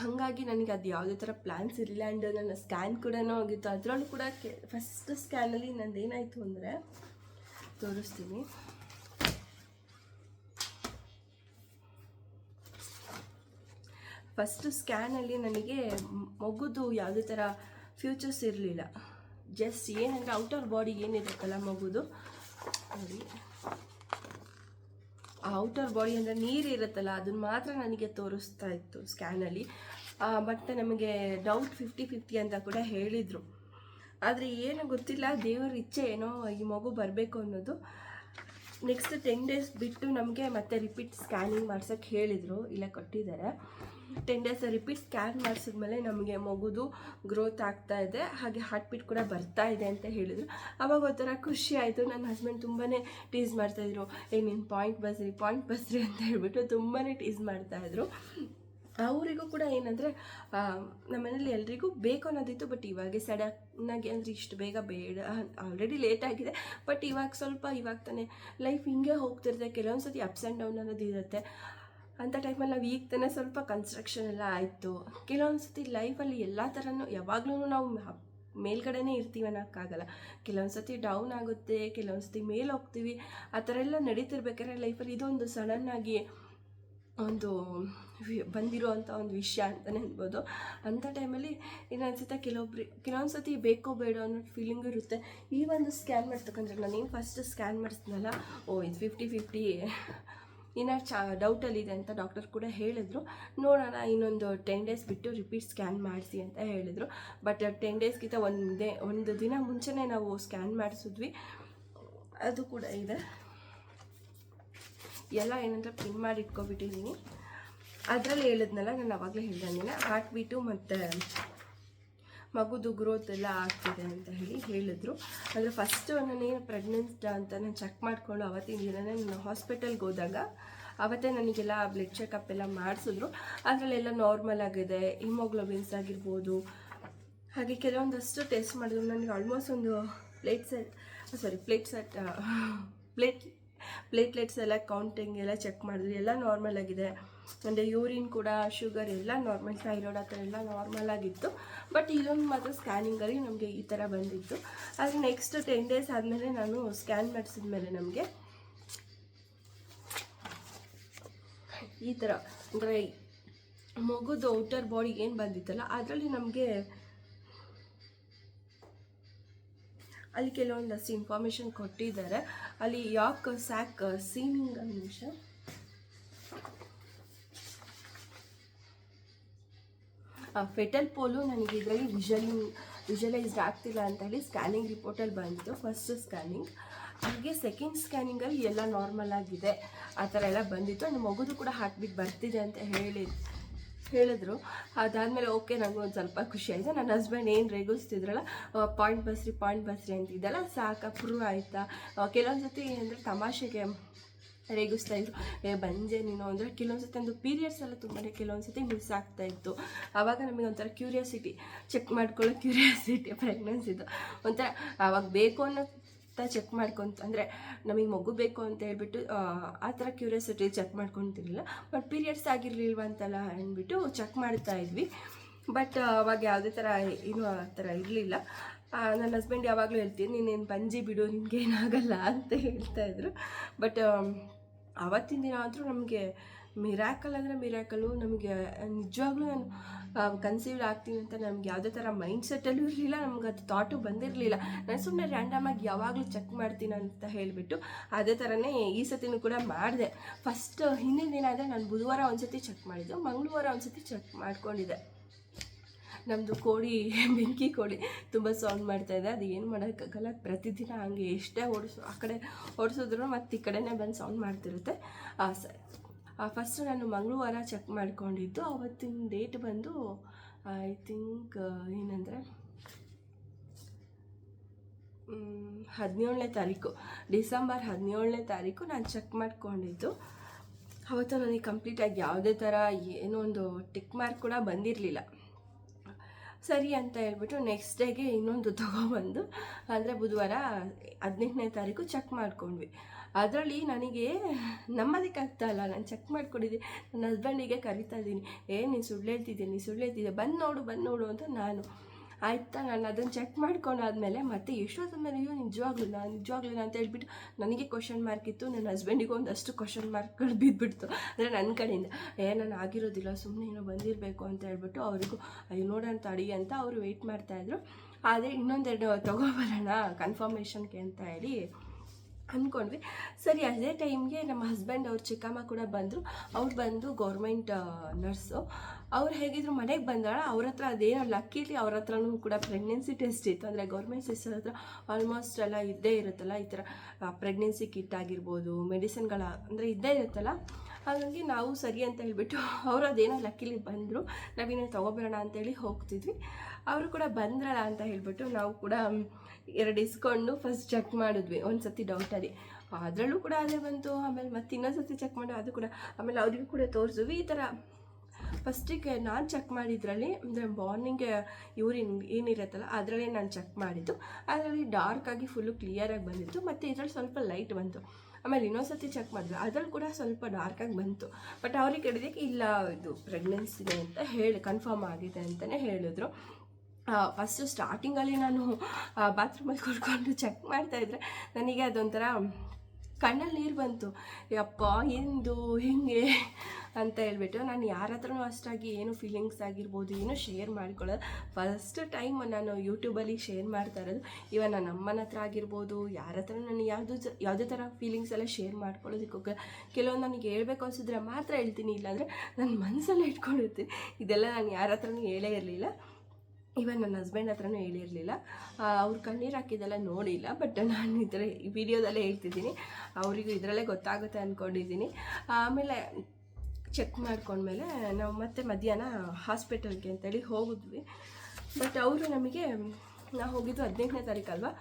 ಹಾಗಾಗಿ ನನಗೆ ಅದು ಯಾವುದೇ ಥರ ಪ್ಲ್ಯಾನ್ಸ್ ಇರಲಿಲ್ಲ ಆ್ಯಂಡ್ ನನ್ನ ಸ್ಕ್ಯಾನ್ ಕೂಡ ಹೋಗಿತ್ತು ಅದರಲ್ಲೂ ಕೂಡ ಕೆ ಫಸ್ಟ್ ಸ್ಕ್ಯಾನಲ್ಲಿ ನಂದು ಏನಾಯಿತು ಅಂದರೆ, ತೋರಿಸ್ತೀನಿ. ಫಸ್ಟ್ ಸ್ಕ್ಯಾನಲ್ಲಿ ನನಗೆ ಮಗುದು ಯಾವುದೇ ಥರ ಫ್ಯೂಚರ್ಸ್ ಇರಲಿಲ್ಲ. ಜಸ್ಟ್ ಏನಂದರೆ ಔಟರ್ ಬಾಡಿ ಏನಿರುತ್ತಲ್ಲ ಮಗುದು. ಔಟರ್ ಬಾಡಿ ಅಂದರೆ ನೀರು ಇರುತ್ತಲ್ಲ ಅದನ್ನ ಮಾತ್ರ ನನಗೆ ತೋರಿಸ್ತಾ ಇತ್ತು ಸ್ಕ್ಯಾನಲ್ಲಿ ಬಟ್ ನಮಗೆ ಡೌಟ್ ಫಿಫ್ಟಿ ಫಿಫ್ಟಿ ಅಂತ ಕೂಡ ಹೇಳಿದರು. ಆದರೆ ಏನು ಗೊತ್ತಿಲ್ಲ, ದೇವರ ಇಚ್ಛೆ ಏನೋ ಈ ಮಗು ಬರಬೇಕು ಅನ್ನೋದು. ನೆಕ್ಸ್ಟ್ ಟೆನ್ ಡೇಸ್ ಬಿಟ್ಟು ನಮಗೆ ಮತ್ತೆ ರಿಪೀಟ್ ಸ್ಕ್ಯಾನಿಂಗ್ ಮಾಡ್ಸೋಕ್ಕೆ ಹೇಳಿದರು, ಇಲ್ಲ ಕೊಟ್ಟಿದ್ದಾರೆ. ಟೆನ್ ಡೇಸ್ ರಿಪೀಟ್ ಸ್ಕ್ಯಾನ್ ಮಾಡಿಸಿದ್ಮೇಲೆ ನಮಗೆ ಮಗುದು ಗ್ರೋತ್ ಆಗ್ತಾ ಇದೆ. ಹಾಗೆ ಹಾರ್ಟ್ ಬೀಟ್ ಕೂಡ ಬರ್ತಾ ಇದೆ ಅಂತ ಹೇಳಿದರು. ಅವಾಗ ಒಂಥರ ಖುಷಿ ಆಯಿತು. ನನ್ನ ಹಸ್ಬೆಂಡ್ ತುಂಬಾ ಟೀಸ್ ಮಾಡ್ತಾಯಿದ್ರು ಏ, ನೀನು ಪಾಯಿಂಟ್ ಬಸ್ರಿ ಪಾಯಿಂಟ್ ಬಸ್ರಿ ಅಂತ ಹೇಳ್ಬಿಟ್ಟು ತುಂಬಾ ಟೀಸ್ ಮಾಡ್ತಾಯಿದ್ರು ಅವರಿಗೂ ಕೂಡ ಏನಂದರೆ ನಮ್ಮ ಮನೇಲಿ ಎಲ್ರಿಗೂ ಬೇಕು ಅನ್ನೋದಿತ್ತು ಬಟ್ ಇವಾಗ ಸಡನ್ನಾಗಿ ಅಂದರೆ ಇಷ್ಟು ಬೇಗ ಬೇಡ ಆಲ್ರೆಡಿ ಲೇಟ್ ಆಗಿದೆ. ಬಟ್ ಇವಾಗ ಸ್ವಲ್ಪ, ಇವಾಗ ತಾನೇ ಲೈಫ್ ಹಿಂಗೆ ಹೋಗ್ತಿರುತ್ತೆ. ಕೆಲವೊಂದು ಸತಿ ಅಪ್ಸ್ ಆ್ಯಂಡ್ ಡೌನ್ ಅನ್ನೋದು ಇರುತ್ತೆ. ಅಂಥ ಟೈಮಲ್ಲಿ ನಾವು ಈಗ ತಾನೇ ಸ್ವಲ್ಪ ಕನ್ಸ್ಟ್ರಕ್ಷನ್ ಎಲ್ಲ ಆಯಿತು. ಕೆಲವೊಂದು ಸತಿ ಲೈಫಲ್ಲಿ ಎಲ್ಲ ಥರನೂ ಯಾವಾಗಲೂ ನಾವು ಮೇಲ್ಗಡೆನೇ ಇರ್ತೀವಿ ಅನ್ನೋಕ್ಕಾಗಲ್ಲ. ಕೆಲವೊಂದು ಸತಿ ಡೌನ್ ಆಗುತ್ತೆ ಕೆಲವೊಂದು ಸತಿ ಮೇಲೆ ಹೋಗ್ತೀವಿ. ಆ ಥರ ಎಲ್ಲ ನಡೀತಿರ್ಬೇಕಾದ್ರೆ ಲೈಫಲ್ಲಿ ಇದೊಂದು ಸಡನ್ನಾಗಿ ಒಂದು ಬಂದಿರುವಂಥ ಒಂದು ವಿಷಯ ಅಂತಲೇ ಅನ್ಬೋದು ಅಂಥ ಟೈಮಲ್ಲಿ ಏನನ್ಸುತ್ತೆ ಅನ್ಸುತ್ತೆ ಕೆಲವೊಬ್ರು ಕೆಲವೊಂದು ಸತಿ ಬೇಕೋ ಬೇಡ ಅನ್ನೋ ಫೀಲಿಂಗ್ ಇರುತ್ತೆ. ಈ ಒಂದು ಸ್ಕ್ಯಾನ್ ಮಾಡ್ತಕ್ಕಂದ್ರೆ ನಾನೇನು ಫಸ್ಟ್ ಸ್ಕ್ಯಾನ್ ಮಾಡಿಸ್ನಲ್ಲ ಓ, ಇದು ಫಿಫ್ಟಿ ಫಿಫ್ಟಿ ಇನ್ನೂ ಚಾ ಡೌಟಲ್ಲಿದೆ ಅಂತ ಡಾಕ್ಟರ್ ಕೂಡ ಹೇಳಿದ್ರು. ನೋಡೋಣ, ಇನ್ನೊಂದು ಟೆನ್ ಡೇಸ್ ಬಿಟ್ಟು ರಿಪೀಟ್ ಸ್ಕ್ಯಾನ್ ಮಾಡಿಸಿ ಅಂತ ಹೇಳಿದರು. ಬಟ್ ಟೆನ್ ಡೇಸ್ಗಿಂತ ಒಂದೇ, ಒಂದು ದಿನ ಮುಂಚೆನೇ ನಾವು ಸ್ಕ್ಯಾನ್ ಮಾಡಿಸಿದ್ವಿ. ಅದು ಕೂಡ ಇದೆ. ಎಲ್ಲ ಏನಂದ್ರೆ ಪ್ರಿಂಟ್ ಮಾಡಿ ಇಟ್ಕೊಬಿಟ್ಟಿದ್ದೀನಿ. ಅದರಲ್ಲಿ ಹೇಳಿದ್ನಲ್ಲ, ನಾನು ಅವಾಗಲೇ ಹೇಳ್ದಂಗೆ ಹಾರ್ಟ್ ಬೀಟು ಮತ್ತು ಮಗುದು ಗ್ರೋತ್ ಎಲ್ಲ ಆಗ್ತಿದೆ ಅಂತ ಹೇಳಿ ಹೇಳಿದ್ರು. ಅಂದರೆ ಫಸ್ಟು ನಾನೇನು ಪ್ರೆಗ್ನೆಂಟ್ ಅಂತ ನಾನು ಚೆಕ್ ಮಾಡಿಕೊಂಡು ಅವತ್ತಿನ ದಿನನೇ ನಾನು ಹಾಸ್ಪಿಟಲ್ಗೆ ಹೋದಾಗ ಅವತ್ತೇ ನನಗೆಲ್ಲ ಬ್ಲಡ್ ಚೆಕಪ್ ಎಲ್ಲ ಮಾಡಿಸಿದ್ರು. ಅದರಲ್ಲೆಲ್ಲ ನಾರ್ಮಲ್ ಆಗಿದೆ ಹಿಮೋಗ್ಲೋಬಿನ್ಸ್ ಆಗಿರ್ಬೋದು. ಹಾಗೆ ಕೆಲವೊಂದಷ್ಟು ಟೆಸ್ಟ್ ಮಾಡಿದ್ರು. ನನಗೆ ಆಲ್ಮೋಸ್ಟ್ ಒಂದು plate set sorry plate set plate platelets ಎಲ್ಲ ಕೌಂಟಿಂಗ್ ಎಲ್ಲ ಚೆಕ್ ಮಾಡಿದ್ರು. ಎಲ್ಲ ನಾರ್ಮಲ್ ಆಗಿದೆ. ಅಂದರೆ ಯೂರಿನ್ ಕೂಡ, ಶುಗರ್ ಎಲ್ಲ ನಾರ್ಮಲ್ ಥೈರಾಯ್ಡ್ ಆ ಥರ ಎಲ್ಲ ನಾರ್ಮಲ್ ಆಗಿತ್ತು. ಬಟ್ ಇದೊಂದು ಮಾತ್ರ ಸ್ಕ್ಯಾನಿಂಗಲ್ಲಿ ನಮಗೆ ಈ ಥರ ಬಂದಿತ್ತು. ಆದರೆ ನೆಕ್ಸ್ಟ್ ಟೆನ್ ಡೇಸ್ ಆದಮೇಲೆ ನಾನು ಸ್ಕ್ಯಾನ್ ಮಾಡಿಸಿದ ಮೇಲೆ ನಮಗೆ ಈ ಥರ, ಅಂದರೆ ಮಗುದು ಔಟರ್ ಬಾಡಿ ಏನು ಬಂದಿತ್ತಲ್ಲ, ಅದರಲ್ಲಿ ನಮಗೆ ಅಲ್ಲಿ ಕೆಲವೊಂದಷ್ಟು ಇನ್ಫಾರ್ಮೇಷನ್ ಕೊಟ್ಟಿದ್ದಾರೆ. ಅಲ್ಲಿ ಯಾಕ್ ಸ್ಯಾಕ್ ಸೀನಿಂಗ್ ನಿಮಿಷ ಫೆಟಲ್ ಪೋಲು ನನಗೆ ಇದರಲ್ಲಿ ವಿಜುವಲಿ ವಿಜುವಲೈಸ್ಡ್ ಆಗ್ತಿಲ್ಲ ಅಂತ ಹೇಳಿ ಸ್ಕ್ಯಾನಿಂಗ್ ರಿಪೋರ್ಟಲ್ಲಿ ಬಂದಿತ್ತು ಫಸ್ಟ್ ಸ್ಕ್ಯಾನಿಂಗ್ ಹಾಗೆ ಸೆಕೆಂಡ್ ಸ್ಕ್ಯಾನಿಂಗಲ್ಲಿ ಎಲ್ಲ ನಾರ್ಮಲ್ ಆಗಿದೆ. ಆ ಥರ ಎಲ್ಲ ಬಂದಿತ್ತು. ನನ್ನ ಮಗುದು ಕೂಡ ಬೀಟ್ ಬರ್ತಿದೆ ಅಂತ ಹೇಳಿ, ಹೇಳಿದ್ರು. ಅದಾದಮೇಲೆ ಓಕೆ ನನಗೆ ಸ್ವಲ್ಪ ಖುಷಿ ಆಯಿತು. ನನ್ನ ಹಸ್ಬೆಂಡ್ ಏನು ರೇಗಿಸ್ತಿದ್ರಲ್ಲ ಪಾಯಿಂಟ್ ಬಸ್ರಿ ಪಾಯಿಂಟ್ ಬಸ್ರಿ ಅಂತಿದ್ದಲ್ಲ ಸಾಕು ಅಪ್ರೂವ್ ಆಯಿತಾ? ಕೆಲವೊಂದು ಸರ್ತಿ ಏನಂದರೆ ತಮಾಷೆಗೆ ರೇಗಿಸ್ತಾ ಇದ್ರು. ಏ ಬಂಜೆ ನೀನು. ಅಂದರೆ ಕೆಲವೊಂದು ಸತಿ ಒಂದು ಪೀರಿಯಡ್ಸ್ ಎಲ್ಲ ತುಂಬಾ ಕೆಲವೊಂದು ಸತಿ ಮಿಸ್ ಆಗ್ತಾ ಇತ್ತು. ಆವಾಗ ನಮಗೆ ಒಂಥರ ಕ್ಯೂರಿಯಾಸಿಟಿ ಚೆಕ್ ಮಾಡ್ಕೊಳ್ಳೋ ಕ್ಯೂರಿಯಾಸಿಟಿ ಪ್ರೆಗ್ನೆನ್ಸಿದು <laughs> ಒಂಥರ ಆವಾಗ ಬೇಕು ಅನ್ನೋ ಚೆಕ್ ಮಾಡ್ಕೊತ ಅಂದರೆ ನಮಗೆ ಮಗು ಬೇಕು ಅಂತ ಹೇಳ್ಬಿಟ್ಟು ಆ, ಥರ ಕ್ಯೂರಿಯಾಸಿಟಿ ಚೆಕ್ ಮಾಡ್ಕೊತಿರ್ಲಿಲ್ಲ. ಬಟ್ ಪೀರಿಯಡ್ಸ್ ಆಗಿರಲಿಲ್ವ ಅಂತೆಲ್ಲ ಅಂದ್ಬಿಟ್ಟು ಚೆಕ್ ಮಾಡ್ತಾ ಇದ್ವಿ. ಬಟ್ ಅವಾಗ ಯಾವುದೇ ಥರ ಏನು ಆ ಥರ ಇರಲಿಲ್ಲ. ನನ್ನ ಹಸ್ಬೆಂಡ್ ಯಾವಾಗಲೂ ಹೇಳ್ತೀನಿ ನೀನೇನು ಬಂಜಿ ಬಿಡು ನಿನಗೇನಾಗಲ್ಲ ಅಂತ ಹೇಳ್ತಾಯಿದ್ರು ಬಟ್ ಆವತ್ತಿನ ದಿನ ಆದರೂ ನಮಗೆ ಮಿರಾಕಲ್ ಅಂದರೆ ಮಿರಾಕಲು ನಮಗೆ ನಿಜವಾಗ್ಲೂ ನಾನು ಕನ್ಸೀವ್ಡ್ ಆಗ್ತೀನಿ ಅಂತ ನಮ್ಗೆ ಯಾವುದೇ ಥರ ಮೈಂಡ್ ಸೆಟ್ಟಲ್ಲೂ ಇರಲಿಲ್ಲ, ನಮ್ಗೆ ಅದು ಥಾಟು ಬಂದಿರಲಿಲ್ಲ. ನಾನು ಸುಮ್ಮನೆ ರ್ಯಾಂಡಮ್ ಆಗಿ ಯಾವಾಗಲೂ ಚೆಕ್ ಮಾಡ್ತೀನಿ ಅಂತ ಹೇಳಿಬಿಟ್ಟು ಅದೇ ಥರನೇ ಈ ಸತಿನೂ ಕೂಡ ಮಾಡಿದೆ. ಫಸ್ಟ್ ಹಿಂದಿನ ದಿನ ಆದರೆ ನಾನು ಬುಧವಾರ ಒಂದು ಸತಿ ಚೆಕ್ ಮಾಡಿದ್ದು, ಮಂಗಳವಾರ ಒಂದ್ಸತಿ ಚೆಕ್ ಮಾಡ್ಕೊಂಡಿದ್ದೆ. ನಮ್ಮದು ಕೋಳಿ ಬೆಂಕಿ ಕೋಳಿ ತುಂಬ ಸೌಂಡ್ ಮಾಡ್ತಾ ಇದೆ. ಅದು ಏನು ಮಾಡೋಕ್ಕಾಗಲ್ಲ. ಪ್ರತಿದಿನ ಹಂಗೆ ಎಷ್ಟೇ ಓಡಿಸು, ಆ ಕಡೆ ಓಡಿಸಿದ್ರು ಮತ್ತು ಈ ಕಡೆನೇ ಬಂದು ಸೌಂಡ್ ಮಾಡ್ತಿರುತ್ತೆ. ಸರಿ ಫಸ್ಟ್ ನಾನು ಮಂಗಳವಾರ ಚೆಕ್ ಮಾಡ್ಕೊಂಡಿದ್ದು. ಅವತ್ತಿನ ಡೇಟ್ ಬಂದು ಐ ಥಿಂಕ್ ಏನಂದರೆ ಹದಿನೇಳನೇ ತಾರೀಕು. ಡಿಸೆಂಬರ್ ಹದಿನೇಳನೇ ತಾರೀಕು ನಾನು ಚೆಕ್ ಮಾಡ್ಕೊಂಡಿದ್ದು. ಅವತ್ತು ನನಗೆ ಕಂಪ್ಲೀಟಾಗಿ ಯಾವುದೇ ಥರ ಏನೋ ಒಂದು ಟಿಕ್ ಮಾರ್ಕ್ ಕೂಡ ಬಂದಿರಲಿಲ್ಲ. ಸರಿ ಅಂತ ಹೇಳ್ಬಿಟ್ಟು ನೆಕ್ಸ್ಟ್ ಡೇಗೆ ಇನ್ನೊಂದು ತೊಗೊಬಂದು, ಅಂದರೆ ಬುಧವಾರ ಹದಿನೆಂಟನೇ ತಾರೀಕು ಚೆಕ್ ಮಾಡ್ಕೊಂಡ್ವಿ. ಅದರಲ್ಲಿ ನನಗೆ ನಂಬೋದಕ್ಕಾಗ್ತಾ ಇಲ್ಲ, ನಾನು ಚೆಕ್ ಮಾಡ್ಕೊಂಡಿದ್ದೆ. ನನ್ನ ಹಸ್ಬೆಂಡಿಗೆ ಕರಿತಾ ಇದ್ದೀನಿ, ಏ, ನೀನು ಸುಳ್ಳು ಹೇಳ್ತಿದ್ದೆ ನೀನು ಸುಳ್ಳು ಹೇಳ್ತಿದ್ದೆ ಬಂದು ನೋಡು ಬಂದು ನೋಡು ಅಂತ ನಾನು ಆಯಿತಾ ನಾನು ಅದನ್ನು ಚೆಕ್ ಮಾಡ್ಕೊಂಡಾದ್ಮೇಲೆ ಮತ್ತೆ ಎಷ್ಟೊತ್ತ ಮೇಲೆ ಅಯ್ಯೋ ನಿಜವಾಗ್ಲೂ ನಾನು ನಿಜವಾಗ್ಲೂ ಅಂತ ಹೇಳ್ಬಿಟ್ಟು ನನಗೆ ಕ್ವಶನ್ ಮಾರ್ಕ್ ಇತ್ತು, ನನ್ನ ಹಸ್ಬೆಂಡಿಗೂ ಒಂದಷ್ಟು ಕ್ವಶನ್ ಮಾರ್ಕ್ಗಳು ಬಿದ್ದುಬಿಡ್ತು ಅಂದರೆ ನನ್ನ ಕಡೆಯಿಂದ. ಏ, ನಾನು ಆಗಿರೋದಿಲ್ಲ ಸುಮ್ಮನೆ ಏನೋ ಬಂದಿರಬೇಕು ಅಂತ ಹೇಳ್ಬಿಟ್ಟು ಅವರಿಗೂ, ಅಯ್ಯೋ, ನೋಡೋಣ ತಡಿ ಅಂತ ಅವರು ವೆಯ್ಟ್ ಮಾಡ್ತಾಯಿದ್ರು ಆದರೆ ಇನ್ನೊಂದೆರಡು ತೊಗೊಬರೋಣ ಕನ್ಫರ್ಮೇಷನ್ಗೆ ಅಂತ ಹೇಳಿ ಅಂದ್ಕೊಂಡ್ವಿ ಸರಿ, ಅದೇ ಟೈಮ್ಗೆ ನಮ್ಮ ಹಸ್ಬೆಂಡ್ ಅವ್ರ ಚಿಕ್ಕಮ್ಮ ಕೂಡ ಬಂದರು. ಅವ್ರು ಬಂದು ಗೌರ್ಮೆಂಟ್ ನರ್ಸು ಅವ್ರು ಹೇಗಿದ್ರು ಮನೆಗೆ ಬಂದಾಳ, ಅವ್ರ ಹತ್ರ ಅದೇನೋ ಲಕ್ಕಿಲಿ ಅವ್ರ ಹತ್ರನೂ ಕೂಡ ಪ್ರೆಗ್ನೆನ್ಸಿ ಟೆಸ್ಟ್ ಇತ್ತು. ಅಂದರೆ ಗೌರ್ಮೆಂಟ್ ಸಿಸ್ಟರ್ ಹತ್ರ ಆಲ್ಮೋಸ್ಟ್ ಎಲ್ಲ ಇದ್ದೇ ಇರುತ್ತಲ್ಲ, ಈ ಥರ ಪ್ರೆಗ್ನೆನ್ಸಿ ಕಿಟ್ ಆಗಿರ್ಬೋದು ಮೆಡಿಸಿನ್ಗಳ ಅಂದರೆ ಇದ್ದೇ ಇರುತ್ತಲ್ಲ. ಹಾಗಾಗಿ ನಾವು ಸರಿ ಅಂತ ಹೇಳಿಬಿಟ್ಟು ಅವರು ಅದೇನೋ ಲಕ್ಕಿಲಿ ಬಂದರು ನಾವೇನೋ ತೊಗೊಬರೋಣ ಅಂತೇಳಿ ಹೋಗ್ತಿದ್ವಿ. ಅವರು ಕೂಡ ಬಂದ್ರಲ್ಲ ಅಂತ ಹೇಳಿಬಿಟ್ಟು ನಾವು ಕೂಡ ಎರಡು ಇಸ್ಕೊಂಡು ಫಸ್ಟ್ ಚೆಕ್ ಮಾಡಿದ್ವಿ. ಒಂದು ಸತಿ ಡೌಟಲ್ಲಿ ಅದರಲ್ಲೂ ಕೂಡ ಅದೇ ಬಂತು, ಆಮೇಲೆ ಮತ್ತೆ ಇನ್ನೊಂದು ಸತಿ ಚೆಕ್ ಮಾಡಿ, ಅದು ಕೂಡ, ಆಮೇಲೆ ಅವ್ರಿಗೂ ಕೂಡ ತೋರಿಸಿದ್ವಿ. ಈ ಥರ ಫಸ್ಟಿಗೆ ನಾನು ಚೆಕ್ ಮಾಡಿದ್ರಲ್ಲಿ, ಅಂದರೆ ಮಾರ್ನಿಂಗ್ ಯೂರಿನ್ ಏನಿರುತ್ತಲ್ಲ, ಅದರಲ್ಲೇ ನಾನು ಚೆಕ್ ಮಾಡಿದ್ದು. ಅದರಲ್ಲಿ ಡಾರ್ಕ್ ಆಗಿ ಫುಲ್ಲು ಕ್ಲಿಯರಾಗಿ ಬಂದಿತ್ತು, ಮತ್ತು ಇದರಲ್ಲಿ ಸ್ವಲ್ಪ ಲೈಟ್ ಬಂತು. ಆಮೇಲೆ ಇನ್ನೊಂದ್ಸತಿ ಚೆಕ್ ಮಾಡಿದ್ರು ಅದ್ರಲ್ಲಿ ಕೂಡ ಸ್ವಲ್ಪ ಡಾರ್ಕಾಗಿ ಬಂತು. ಬಟ್ ಅವ್ರಿಗೆ ಹೇಳಿದಕ್ಕೆ, ಇಲ್ಲ, ಇದು ಪ್ರೆಗ್ನೆನ್ಸಿದೆ ಅಂತ ಹೇಳಿ ಕನ್ಫರ್ಮ್ ಆಗಿದೆ ಅಂತಲೇ ಹೇಳಿದ್ರು. ಫಸ್ಟು ಸ್ಟಾರ್ಟಿಂಗಲ್ಲಿ ನಾನು ಬಾತ್ರೂಮಲ್ಲಿ ಕುಡ್ಕೊಂಡು ಚೆಕ್ ಮಾಡ್ತಾಯಿದ್ರೆ ನನಗೆ ಅದೊಂಥರ ಕಣ್ಣಲ್ಲಿ ನೀರು ಬಂತು. ಯಪ್ಪ, ಹಿಂದು, ಹಿಂಗೆ. ಅಂತ ಹೇಳ್ಬಿಟ್ಟು ನಾನು ಯಾರ ಹತ್ರನೂ ಅಷ್ಟಾಗಿ ಏನು ಫೀಲಿಂಗ್ಸ್ ಆಗಿರ್ಬೋದು, ಏನೂ ಶೇರ್ ಮಾಡ್ಕೊಳ್ಳೋದು ಫಸ್ಟ್ ಟೈಮ್ ನಾನು ಯೂಟ್ಯೂಬಲ್ಲಿ ಶೇರ್ ಮಾಡ್ತಾ ಇರೋದು ಇವನ್ ನನ್ನ ಅಮ್ಮನ ಹತ್ರ ಆಗಿರ್ಬೋದು, ಯಾರ ಹತ್ರ ನಾನು ಯಾವುದು ಯಾವುದೇ ಥರ ಫೀಲಿಂಗ್ಸ್ ಎಲ್ಲ ಶೇರ್ ಮಾಡ್ಕೊಳ್ಳೋದಕ್ಕೆ ಹೋಗಲ್ಲ. ಕೆಲವೊಂದು ನನಗೆ ಹೇಳ್ಬೇಕು ಅನಿಸಿದ್ರೆ ಮಾತ್ರ ಹೇಳ್ತೀನಿ, ಇಲ್ಲಾಂದರೆ ನನ್ನ ಮನಸ್ಸಲ್ಲೇ ಇಟ್ಕೊಂಡಿರ್ತೀನಿ. ಇದೆಲ್ಲ ನಾನು ಯಾರ ಹತ್ರನೂ ಹೇಳೇ ಇರಲಿಲ್ಲ. ಇವನ್ ನನ್ನ ಹಸ್ಬೆಂಡ್ ಹತ್ರನೂ ಹೇಳಿರಲಿಲ್ಲ ಅವ್ರು ಕಣ್ಣೀರು ಹಾಕಿದ್ದೆಲ್ಲ ನೋಡಿಲ್ಲ ಬಟ್ ನಾನು ಇದರ ವಿಡಿಯೋದಲ್ಲೇ ಹೇಳ್ತಿದ್ದೀನಿ. ಅವರಿಗೂ ಇದರಲ್ಲೇ ಗೊತ್ತಾಗುತ್ತೆ ಅಂದ್ಕೊಂಡಿದ್ದೀನಿ ಆಮೇಲೆ ಚೆಕ್ ಮಾಡ್ಕೊಂಡ್ಮೇಲೆ ನಾವು ಮತ್ತೆ ಮಧ್ಯಾಹ್ನ ಹಾಸ್ಪಿಟಲ್ಗೆ ಅಂತೇಳಿ ಹೋಗಿದ್ವಿ. ಬಟ್ ಅವರು ನಮಗೆ, ನಾವು ಹೋಗಿದ್ದು ಹದಿನೆಂಟನೇ ತಾರೀಕು ಅಲ್ವಾ?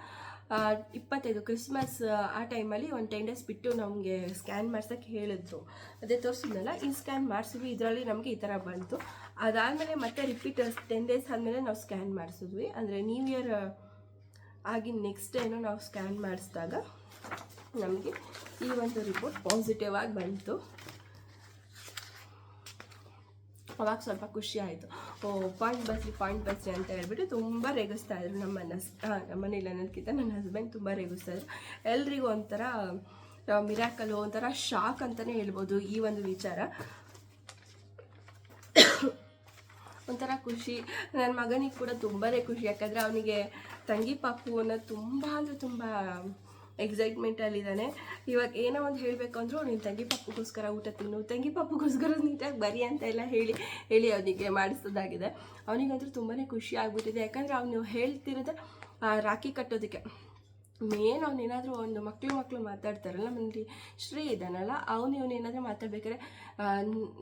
ಇಪ್ಪತ್ತೈದು ಕ್ರಿಸ್ಮಸ್ ಆ ಟೈಮಲ್ಲಿ ಒಂದು ಟೆನ್ ಡೇಸ್ ಬಿಟ್ಟು ನಮಗೆ ಸ್ಕ್ಯಾನ್ ಮಾಡ್ಸೋಕ್ಕೆ ಹೇಳಿದ್ರು. ಅದೇ ತೋರಿಸಿದ್ನಲ್ಲ, ಈ ಸ್ಕ್ಯಾನ್ ಮಾಡಿಸಿದ್ವಿ. ಇದರಲ್ಲಿ ನಮಗೆ ಈ ಥರ ಬಂತು. ಅದಾದಮೇಲೆ ಮತ್ತೆ ರಿಪೀಟ್ ಟೆನ್ ಡೇಸ್ ಆದಮೇಲೆ ನಾವು ಸ್ಕ್ಯಾನ್ ಮಾಡಿಸಿದ್ವಿ. ಅಂದರೆ ನ್ಯೂ ಇಯರ್ ಆಗಿ ನೆಕ್ಸ್ಟ್ ಡೇನೂ ನಾವು ಸ್ಕ್ಯಾನ್ ಮಾಡಿಸಿದಾಗ ನಮಗೆ ಈ ಒಂದು ರಿಪೋರ್ಟ್ ಪಾಸಿಟಿವ್ ಆಗಿ ಬಂತು. ಅವಾಗ ಸ್ವಲ್ಪ ಖುಷಿ ಆಯಿತು. ಓ, ಪಾಯಿಂಟ್ ಬಸ್ರಿ ಪಾಯಿಂಟ್ ಬಸ್ರಿ ಅಂತ ಹೇಳ್ಬಿಟ್ಟು ತುಂಬ ರೇಗಿಸ್ತಾ ಇದ್ರು ನಮ್ಮನ್ನ ನಮ್ಮ ಮನೇಲಿ ಅನ್ನೋದಕ್ಕಿಂತ ನನ್ನ ಹಸ್ಬೆಂಡ್ ತುಂಬ ರೇಗಿಸ್ತಾ ಇದ್ರು. ಎಲ್ರಿಗೂ ಒಂಥರ ಮಿರಾಕಲು ಒಂಥರ ಶಾಕ್ ಅಂತಲೇ ಹೇಳ್ಬೋದು ಈ ಒಂದು ವಿಚಾರ. ಒಂಥರ ಖುಷಿ. ನನ್ನ ಮಗನಿಗೆ ಕೂಡ ತುಂಬಾ ಖುಷಿ. ಯಾಕಂದರೆ ಅವನಿಗೆ ತಂಗಿ ಪಾಪು ಅನ್ನೋದು ತುಂಬ ಅಂದರೆ ತುಂಬ ಎಕ್ಸೈಟ್ಮೆಂಟಲ್ಲಿದ್ದಾನೆ ಇವಾಗ ಏನೋ ಒಂದು ಹೇಳಬೇಕು ಅಂದರೂ ನೀನು ತಂಗಿ ಪಾಪುಗೋಸ್ಕರ ಊಟ ತಿನ್ನು, ತಂಗಿ ಪಾಪುಗೋಸ್ಕರ ನೀಟಾಗಿ ಬರಿ ಅಂತ ಎಲ್ಲ ಹೇಳಿ ಹೇಳಿ ಅವನಿಗೆ ಮಾಡಿಸೋದಾಗಿದೆ ಅವನಿಗಂತೂ ತುಂಬಾ ಖುಷಿ ಆಗ್ಬಿಟ್ಟಿದೆ. ಯಾಕಂದರೆ ಅವನು ಹೇಳ್ತಿರೋದೆ ರಾಖಿ ಕಟ್ಟೋದಕ್ಕೆ. ಮೇನ್ ಅವ್ನು ಏನಾದರೂ ಒಂದು ಮಕ್ಕಳು ಮಕ್ಕಳು ಮಾತಾಡ್ತಾರಲ್ಲ ನಮ್ಮಲ್ಲಿ ಶ್ರೀ ಇದ್ದಾನಲ್ಲ ಅವನು ಇವನು ಏನಾದರೂ ಮಾತಾಡ್ಬೇಕಾದ್ರೆ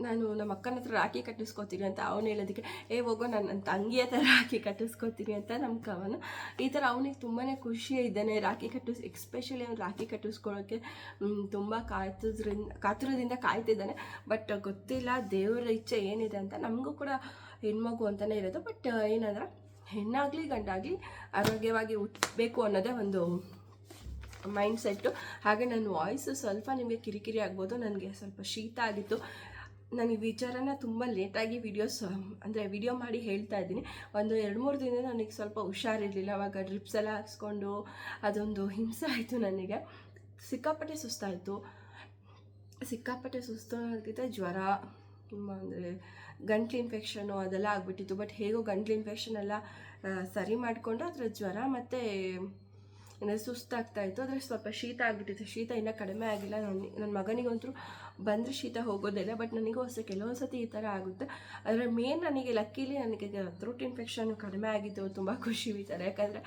ನಾನು ನಮ್ಮ ಅಕ್ಕನ ಹತ್ರ ರಾಖಿ ಕಟ್ಟಿಸ್ಕೋತೀನಿ ಅಂತ ಅವನು ಹೇಳೋದಕ್ಕೆ, ಏ, ಹೋಗೋ, ನಾನು ನನ್ನ ತಂಗಿ ಹತ್ರ ರಾಖಿ ಕಟ್ಟಿಸ್ಕೋತೀನಿ ಅಂತ ನಮ್ಮ ಕವನು ಈ ಥರ ಅವನಿಗೆ ತುಂಬಾ ಖುಷಿ ಇದ್ದಾನೆ ರಾಖಿ ಕಟ್ಟಿಸ್ ಎಕ್ಸ್ಪೆಷಲಿ ಅವ್ನು ರಾಖಿ ಕಟ್ಟಿಸ್ಕೊಳ್ಳೋಕ್ಕೆ ತುಂಬ ಕಾಯ್ತದ್ರಿಂದ, ಕಾತುರದಿಂದ ಕಾಯ್ತಿದ್ದಾನೆ. ಬಟ್ ಗೊತ್ತಿಲ್ಲ ದೇವರ ಇಚ್ಛೆ ಏನಿದೆ ಅಂತ, ನಮಗೂ ಕೂಡ ಹೆಣ್ಮಗು ಅಂತಲೇ ಇರೋದು. ಬಟ್ ಏನಂದ್ರೆ ಹೆಣ್ಣಾಗಲಿ, ಗಂಡಾಗಲಿ ಆರೋಗ್ಯವಾಗಿ ಹುಟ್ಟಬೇಕು ಅನ್ನೋದೇ ಒಂದು ಮೈಂಡ್ ಸೆಟ್ಟು ಹಾಗೆ ನನ್ನ ವಾಯ್ಸು ಸ್ವಲ್ಪ ನಿಮಗೆ ಕಿರಿಕಿರಿ ಆಗ್ಬೋದು, ನನಗೆ ಸ್ವಲ್ಪ ಶೀತ ಆಗಿತ್ತು. ನಾನು ಈ ವಿಚಾರನ ತುಂಬ ಲೇಟಾಗಿ ವಿಡಿಯೋಸ್ ಅಂದರೆ ವಿಡಿಯೋ ಮಾಡಿ ಹೇಳ್ತಾ ಇದ್ದೀನಿ. ಒಂದು ಎರಡು ಮೂರು ದಿನ ನನಗೆ ಸ್ವಲ್ಪ ಹುಷಾರಿರಲಿಲ್ಲ. ಅವಾಗ ಡ್ರಿಪ್ಸ್ ಎಲ್ಲ ಹಾಕ್ಸ್ಕೊಂಡು ಅದೊಂದು ಹಿಂಸೆ ಆಯಿತು ನನಗೆ. ಸಿಕ್ಕಾಪಟ್ಟೆ ಸುಸ್ತಾಯಿತು. ಸಿಕ್ಕಾಪಟ್ಟೆ ಸುಸ್ತು ಅನ್ನೋದಕ್ಕಿಂತ ಜ್ವರ, ತುಂಬ ಅಂದರೆ ಗಂಟ್ಲು ಇನ್ಫೆಕ್ಷನು ಅದೆಲ್ಲ ಆಗಿಬಿಟ್ಟಿತ್ತು. ಬಟ್ ಹೇಗೋ ಗಂಟ್ಲು ಇನ್ಫೆಕ್ಷನ್ ಎಲ್ಲ ಸರಿ ಮಾಡಿಕೊಂಡು ಅದರ ಜ್ವರ ಮತ್ತು ಅಂದರೆ ಸುಸ್ತಾಗ್ತಾ ಇತ್ತು. ಅದ್ರಲ್ಲಿ ಸ್ವಲ್ಪ ಶೀತ ಆಗಿಬಿಟ್ಟಿತ್ತು. ಶೀತ ಇನ್ನೂ ಕಡಿಮೆ ಆಗಿಲ್ಲ. ನನ್ನ ನನ್ನ ಮಗನಿಗಂತೂ ಬಂದರೆ ಶೀತ ಹೋಗೋದಿಲ್ಲ ಬಟ್ ನನಗೂ ಹೊಸ, ಕೆಲವೊಂದು ಸತಿ ಈ ಥರ ಆಗುತ್ತೆ. ಆದರೆ ಮೇನ್ ನನಗೆ ಲಕ್ಕಿಲಿ ನನಗೆ ಥ್ರೋಟ್ ಇನ್ಫೆಕ್ಷನ್ ಕಡಿಮೆ ಆಗಿದ್ದು ತುಂಬ ಖುಷಿ ವಿಚಾರ ಯಾಕಂದರೆ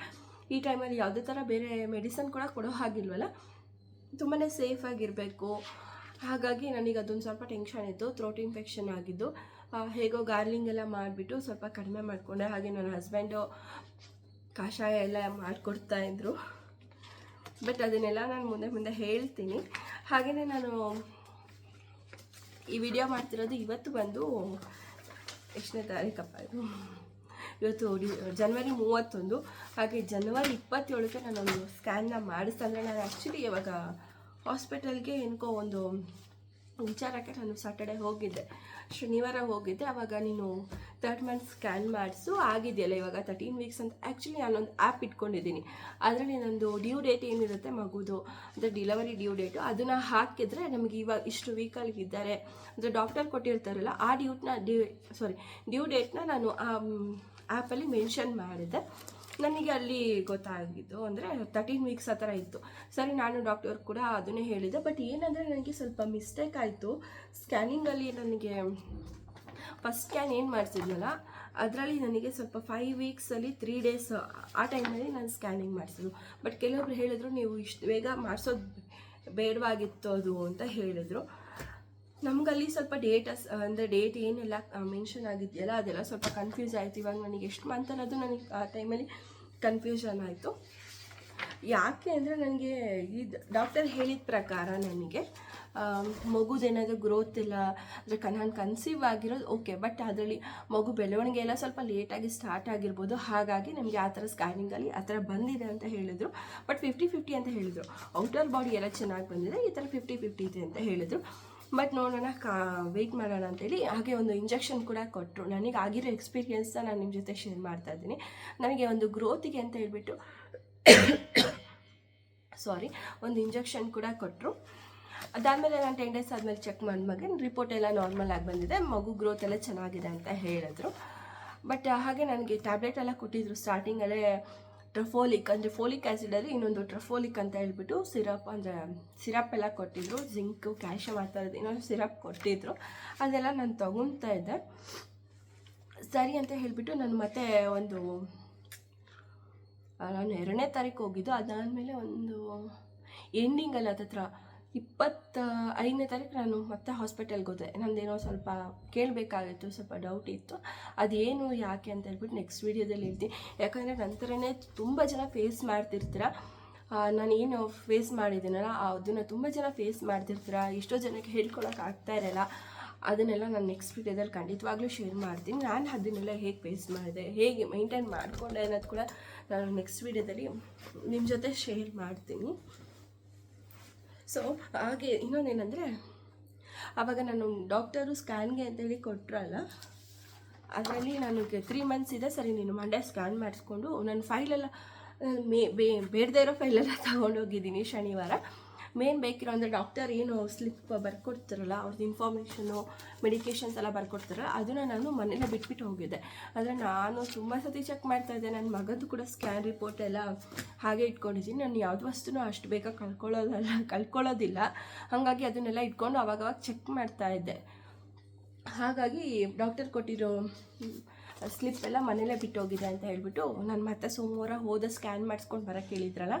ಈ ಟೈಮಲ್ಲಿ ಯಾವುದೇ ಥರ ಬೇರೆ ಮೆಡಿಸನ್ ಕೂಡ ಕೊಡೋ ಹಾಗಿಲ್ವಲ್ಲ? ತುಂಬಾ ಸೇಫಾಗಿರಬೇಕು ಹಾಗಾಗಿ ನನಗೆ ಅದೊಂದು ಸ್ವಲ್ಪ ಟೆನ್ಷನ್ ಇತ್ತು. ಥ್ರೋಟ್ ಇನ್ಫೆಕ್ಷನ್ ಆಗಿದ್ದು. ಹೇಗೋ ಗಾರ್ಲಿಂಗ್ ಎಲ್ಲ ಮಾಡಿಬಿಟ್ಟು ಸ್ವಲ್ಪ ಕಡಿಮೆ ಮಾಡಿಕೊಂಡೆ. ಹಾಗೆ ನನ್ನ ಹಸ್ಬೆಂಡು ಕಷಾಯ ಎಲ್ಲ ಮಾಡಿಕೊಡ್ತಾ ಇದ್ರು. ಬಟ್ ಅದನ್ನೆಲ್ಲ ನಾನು ಮುಂದೆ ಮುಂದೆ ಹೇಳ್ತೀನಿ. ಹಾಗೆಯೇ ನಾನು ಈ ವಿಡಿಯೋ ಮಾಡ್ತಿರೋದು ಇವತ್ತು ಬಂದು ಎಷ್ಟನೇ ತಾರೀಕಪ್ಪ ಇದು? ಇವತ್ತು ಡಿ- ಜನವರಿ ಮೂವತ್ತೊಂದು. ಹಾಗೆ ಜನವರಿ ಇಪ್ಪತ್ತೇಳಕ್ಕೆ ನಾನೊಂದು ಸ್ಕ್ಯಾನ್ನ ಮಾಡಿಸ್ತಾ ನಾನು ಆ್ಯಕ್ಚುಲಿ ಇವಾಗ ಹಾಸ್ಪಿಟಲ್ಗೆ ಏನಕೋ ಒಂದು ವಿಚಾರಕ್ಕೆ ನಾನು ಸಾಟರ್ಡೆ ಹೋಗಿದ್ದೆ. ಶನಿವಾರ ಹೋಗಿದ್ದೆ ಆವಾಗ ನೀನು ತರ್ಡ್ ಮಂತ್ ಸ್ಕ್ಯಾನ್ ಮಾಡಿಸು, ಆಗಿದೆಯಲ್ಲ ಇವಾಗ ತರ್ಟೀನ್ ವೀಕ್ಸ್ ಅಂತ. ಆ್ಯಕ್ಚುಲಿ ನಾನೊಂದು ಆ್ಯಪ್ ಇಟ್ಕೊಂಡಿದ್ದೀನಿ. ಅದರಲ್ಲಿ ನಂದು ಡ್ಯೂ ಡೇಟ್ ಏನಿರುತ್ತೆ ಮಗುದು, ಅಂದರೆ ಡಿಲವರಿ ಡ್ಯೂ ಡೇಟು ಅದನ್ನು ಹಾಕಿದರೆ ನಮಗೆ ಇವಾಗ ಇಷ್ಟು ವೀಕಲ್ಲಿ ಇದ್ದಾರೆ. ಅಂದರೆ ಡಾಕ್ಟರ್ ಕೊಟ್ಟಿರ್ತಾರಲ್ಲ, ಆ ಡ್ಯೂಟ್ನ ಡ್ಯೂ ಸಾರಿ ಡ್ಯೂ ಡೇಟ್ನ ನಾನು, ಆ ಆ್ಯಪಲ್ಲಿ ಮೆನ್ಷನ್ ಮಾಡಿದ್ದೆ. ನನಗೆ ಅಲ್ಲಿ ಗೊತ್ತಾಗಿದ್ದು ಅಂದರೆ ತರ್ಟೀನ್ ವೀಕ್ಸ್ ಆ ಥರ ಇತ್ತು. ಸರಿ, ನಾನು ಡಾಕ್ಟರ್ ಕೂಡ ಅದನ್ನೇ ಹೇಳಿದೆ. ಬಟ್ ಏನಂದರೆ ನನಗೆ ಸ್ವಲ್ಪ ಮಿಸ್ಟೇಕ್ ಆಯಿತು. ಸ್ಕ್ಯಾನಿಂಗಲ್ಲಿ ನನಗೆ ಫಸ್ಟ್ ಸ್ಕ್ಯಾನ್ ಏನು ಮಾಡಿಸಿದ್ನಲ್ಲ, ಅದರಲ್ಲಿ ನನಗೆ ಸ್ವಲ್ಪ ಫೈವ್ ವೀಕ್ಸಲ್ಲಿ ತ್ರೀ ಡೇಸ್ ಆ ಟೈಮಲ್ಲಿ ನಾನು ಸ್ಕ್ಯಾನಿಂಗ್ ಮಾಡಿಸಿದ್ರು ಬಟ್ ಕೆಲವೊಬ್ರು ಹೇಳಿದ್ರು, ನೀವು ಇಷ್ಟು ಬೇಗ ಮಾಡಿಸೋದು ಬೇಡವಾಗಿತ್ತು ಅದು, ಅಂತ ಹೇಳಿದರು. ನಮಗಲ್ಲಿ ಸ್ವಲ್ಪ ಡೇಟಸ್ ಅಂದರೆ ಡೇಟ್ ಏನೆಲ್ಲ ಮೆನ್ಷನ್ ಆಗಿದೆಯಲ್ಲ, ಅದೆಲ್ಲ ಸ್ವಲ್ಪ ಕನ್ಫ್ಯೂಸ್ ಆಯಿತು. ಇವಾಗ ನನಗೆ ಎಷ್ಟು ಮಂತ್ ಅನ್ನೋದು ನನಗೆ ಆ ಟೈಮಲ್ಲಿ ಕನ್ಫ್ಯೂಷನ್ ಆಯಿತು. ಯಾಕೆ ಅಂದರೆ ನನಗೆ ಈ ಡಾಕ್ಟರ್ ಹೇಳಿದ ಪ್ರಕಾರ ನನಗೆ ಮಗುದೇನಾದರೂ ಗ್ರೋತ್ ಇಲ್ಲ, ಅಂದರೆ ನಾನು ಕನ್ಸೀವ್ ಆಗಿರೋದು ಓಕೆ ಬಟ್ ಅದರಲ್ಲಿ ಮಗು ಬೆಳವಣಿಗೆ ಎಲ್ಲ ಸ್ವಲ್ಪ ಲೇಟಾಗಿ ಸ್ಟಾರ್ಟ್ ಆಗಿರ್ಬೋದು. ಹಾಗಾಗಿ ನಮಗೆ ಆ ಥರ ಸ್ಕ್ಯಾನಿಂಗಲ್ಲಿ ಆ ಥರ ಬಂದಿದೆ ಅಂತ ಹೇಳಿದರು. ಬಟ್ ಫಿಫ್ಟಿ ಫಿಫ್ಟಿ ಅಂತ ಹೇಳಿದರು. ಔಟರ್ ಬಾಡಿ ಎಲ್ಲ ಚೆನ್ನಾಗಿ ಬಂದಿದೆ, ಈ ಥರ ಫಿಫ್ಟಿ ಫಿಫ್ಟಿ ಇದೆ ಅಂತ ಹೇಳಿದರು. ಬಟ್ ನೋಡೋಣ, ಕಾ ವೆಯ್ಟ್ ಮಾಡೋಣ ಅಂತೇಳಿ ಹಾಗೆ ಒಂದು ಇಂಜೆಕ್ಷನ್ ಕೂಡ ಕೊಟ್ಟರು ನನಗೆ ಆಗಿರೋ ಎಕ್ಸ್ಪೀರಿಯೆನ್ಸ್ನ ನಾನು ನಿಮ್ಮ ಜೊತೆ ಶೇರ್ ಮಾಡ್ತಾ ಇದ್ದೀನಿ. ನನಗೆ ಒಂದು ಗ್ರೋತಿಗೆ ಅಂತ ಹೇಳಿಬಿಟ್ಟು ಸಾರಿ <coughs> ಒಂದು ಇಂಜೆಕ್ಷನ್ ಕೂಡ ಕೊಟ್ಟರು ಅದಾದಮೇಲೆ ನಾನು ಟೆನ್ ಡೇಸ್ ಆದಮೇಲೆ ಚೆಕ್ ಮಾಡಿದಾಗ ರಿಪೋರ್ಟ್ ಎಲ್ಲ ನಾರ್ಮಲ್ ಆಗಿ ಬಂದಿದೆ. ಮಗು ಗ್ರೋತ್ ಎಲ್ಲ ಚೆನ್ನಾಗಿದೆ ಅಂತ ಹೇಳಿದ್ರು. ಬಟ್ ಹಾಗೆ ನನಗೆ ಟ್ಯಾಬ್ಲೆಟ್ ಎಲ್ಲ ಕೊಟ್ಟಿದ್ರು. ಸ್ಟಾರ್ಟಿಂಗಲ್ಲೇ ಟ್ರಫೋಲಿಕ್, ಅಂದರೆ ಫೋಲಿಕ್ ಆ್ಯಸಿಡಲ್ಲಿ ಇನ್ನೊಂದು ಟ್ರಫೋಲಿಕ್ ಅಂತ ಹೇಳ್ಬಿಟ್ಟು ಸಿರಪ್ ಅಂದರೆ ಸಿರಪ್ ಎಲ್ಲ ಕೊಟ್ಟಿದ್ರು, ಜಿಂಕು ಕ್ಯಾಲ್ಶಿಯಮ್ ಆ ಥರದ್ದು ಇನ್ನೊಂದು ಸಿರಪ್ ಕೊಟ್ಟಿದ್ರು. ಅದೆಲ್ಲ ನಾನು ತೊಗೊತಾ ಇದ್ದೆ. ಸರಿ ಅಂತ ಹೇಳಿಬಿಟ್ಟು ನಾನು ಮತ್ತೆ ಒಂದು, ನಾನು ಎರಡನೇ ತಾರೀಕು ಹೋಗಿದ್ದು, ಅದಾದಮೇಲೆ ಒಂದು ಎಂಡಿಂಗಲ್ಲಿ ಹತ್ರ ಇಪ್ಪತ್ತ ಐದನೇ ತಾರೀಕು ನಾನು ಮತ್ತೆ ಹಾಸ್ಪಿಟಲ್ಗೆ ಹೋದೆ. ನಂದೇನೋ ಸ್ವಲ್ಪ ಕೇಳಬೇಕಾಗಿತ್ತು, ಸ್ವಲ್ಪ ಡೌಟ್ ಇತ್ತು. ಅದೇನು ಯಾಕೆ ಅಂತ ಹೇಳ್ಬಿಟ್ಟು ನೆಕ್ಸ್ಟ್ ವೀಡಿಯೋದಲ್ಲಿ ಹೇಳ್ತೀನಿ. ಯಾಕಂದರೆ ನಂತರನೇ ತುಂಬ ಜನ ಫೇಸ್ ಮಾಡ್ತಿರ್ತೀರ? ಏನು ಫೇಸ್ ಮಾಡಿದ್ದೀನಲ್ಲ, ಅದನ್ನು ತುಂಬ ಜನ ಫೇಸ್ ಮಾಡ್ತಿರ್ತೀರ? ಎಷ್ಟೋ ಜನಕ್ಕೆ ಹೇಳ್ಕೊಳಕ್ಕೆ ಆಗ್ತಾ ಇರಲ್ಲ. ಅದನ್ನೆಲ್ಲ ನಾನು ನೆಕ್ಸ್ಟ್ ವೀಡಿಯೋದಲ್ಲಿ ಖಂಡಿತವಾಗ್ಲೂ ಶೇರ್ ಮಾಡ್ತೀನಿ. ನಾನು ಅದನ್ನೆಲ್ಲ ಹೇಗೆ ಫೇಸ್ ಮಾಡಿದೆ, ಹೇಗೆ ಮೈಂಟೈನ್ ಮಾಡಿಕೊಂಡೆ ಅನ್ನೋದು ಕೂಡ ನಾನು ನೆಕ್ಸ್ಟ್ ವೀಡಿಯೋದಲ್ಲಿ ನಿಮ್ಮ ಜೊತೆ ಶೇರ್ ಮಾಡ್ತೀನಿ. ಸೊ ಹಾಗೆ ಇನ್ನೊಂದೇನೆಂದರೆ ಆವಾಗ ನಾನು ಡಾಕ್ಟರು ಸ್ಕ್ಯಾನ್ಗೆ ಅಂತೇಳಿ ಕೊಟ್ಟರಲ್ಲ ಅದರಲ್ಲಿ ನನಗೆ ತ್ರೀ ಮಂತ್ಸ್ ಇದೆ. ಸರಿ, ನೀನು ಮಂಡ್ಯ ಸ್ಕ್ಯಾನ್ ಮಾಡಿಸ್ಕೊಂಡು, ನನ್ನ ಫೈಲೆಲ್ಲ ಮೇ ಬೇಡದೇ ಇರೋ ಫೈಲೆಲ್ಲ ತಗೊಂಡೋಗಿದ್ದೀನಿ ಶನಿವಾರ. ಮೇನ್ ಬೇಕಿರೋ ಅಂದರೆ ಡಾಕ್ಟರ್ ಏನು ಸ್ಲಿಪ್ ಬರ್ಕೊಡ್ತಾರಲ್ಲ ಅವ್ರದ್ದು ಇನ್ಫಾರ್ಮೇಷನು ಮೆಡಿಕೇಷನ್ಸ್ ಎಲ್ಲ ಬರ್ಕೊಡ್ತಾರಲ್ಲ, ಅದನ್ನು ನಾನು ಮನೇಲೆ ಬಿಟ್ಬಿಟ್ಟು ಹೋಗಿದ್ದೆ. ಆದರೆ ನಾನು ತುಂಬ ಸತಿ ಚೆಕ್ ಮಾಡ್ತಾ ಇದ್ದೆ ನನ್ನ ಮಗದ್ದು ಕೂಡ ಸ್ಕ್ಯಾನ್ ರಿಪೋರ್ಟ್ ಎಲ್ಲ ಹಾಗೆ ಇಟ್ಕೊಂಡಿದ್ದೀನಿ. ನಾನು ಯಾವ್ದು ವಸ್ತುನೂ ಅಷ್ಟು ಬೇಗ ಕಳ್ಕೊಳ್ಳೋದಲ್ಲ, ಕಳ್ಕೊಳ್ಳೋದಿಲ್ಲ. ಹಾಗಾಗಿ ಅದನ್ನೆಲ್ಲ ಇಟ್ಕೊಂಡು ಅವಾಗವಾಗ ಚೆಕ್ ಮಾಡ್ತಾ ಇದ್ದೆ. ಹಾಗಾಗಿ ಡಾಕ್ಟರ್ ಕೊಟ್ಟಿರೋ ಸ್ಲಿಪ್ ಎಲ್ಲ ಮನೇಲೇ ಬಿಟ್ಟೋಗಿದೆ ಅಂತ ಹೇಳ್ಬಿಟ್ಟು ನಾನು ಮತ್ತೆ ಸೋಮವಾರ ಹೋದ ಸ್ಕ್ಯಾನ್ ಮಾಡಿಸ್ಕೊಂಡು ಬರೋಕ್ಕೆ ಹೇಳಿದ್ರಲ್ಲ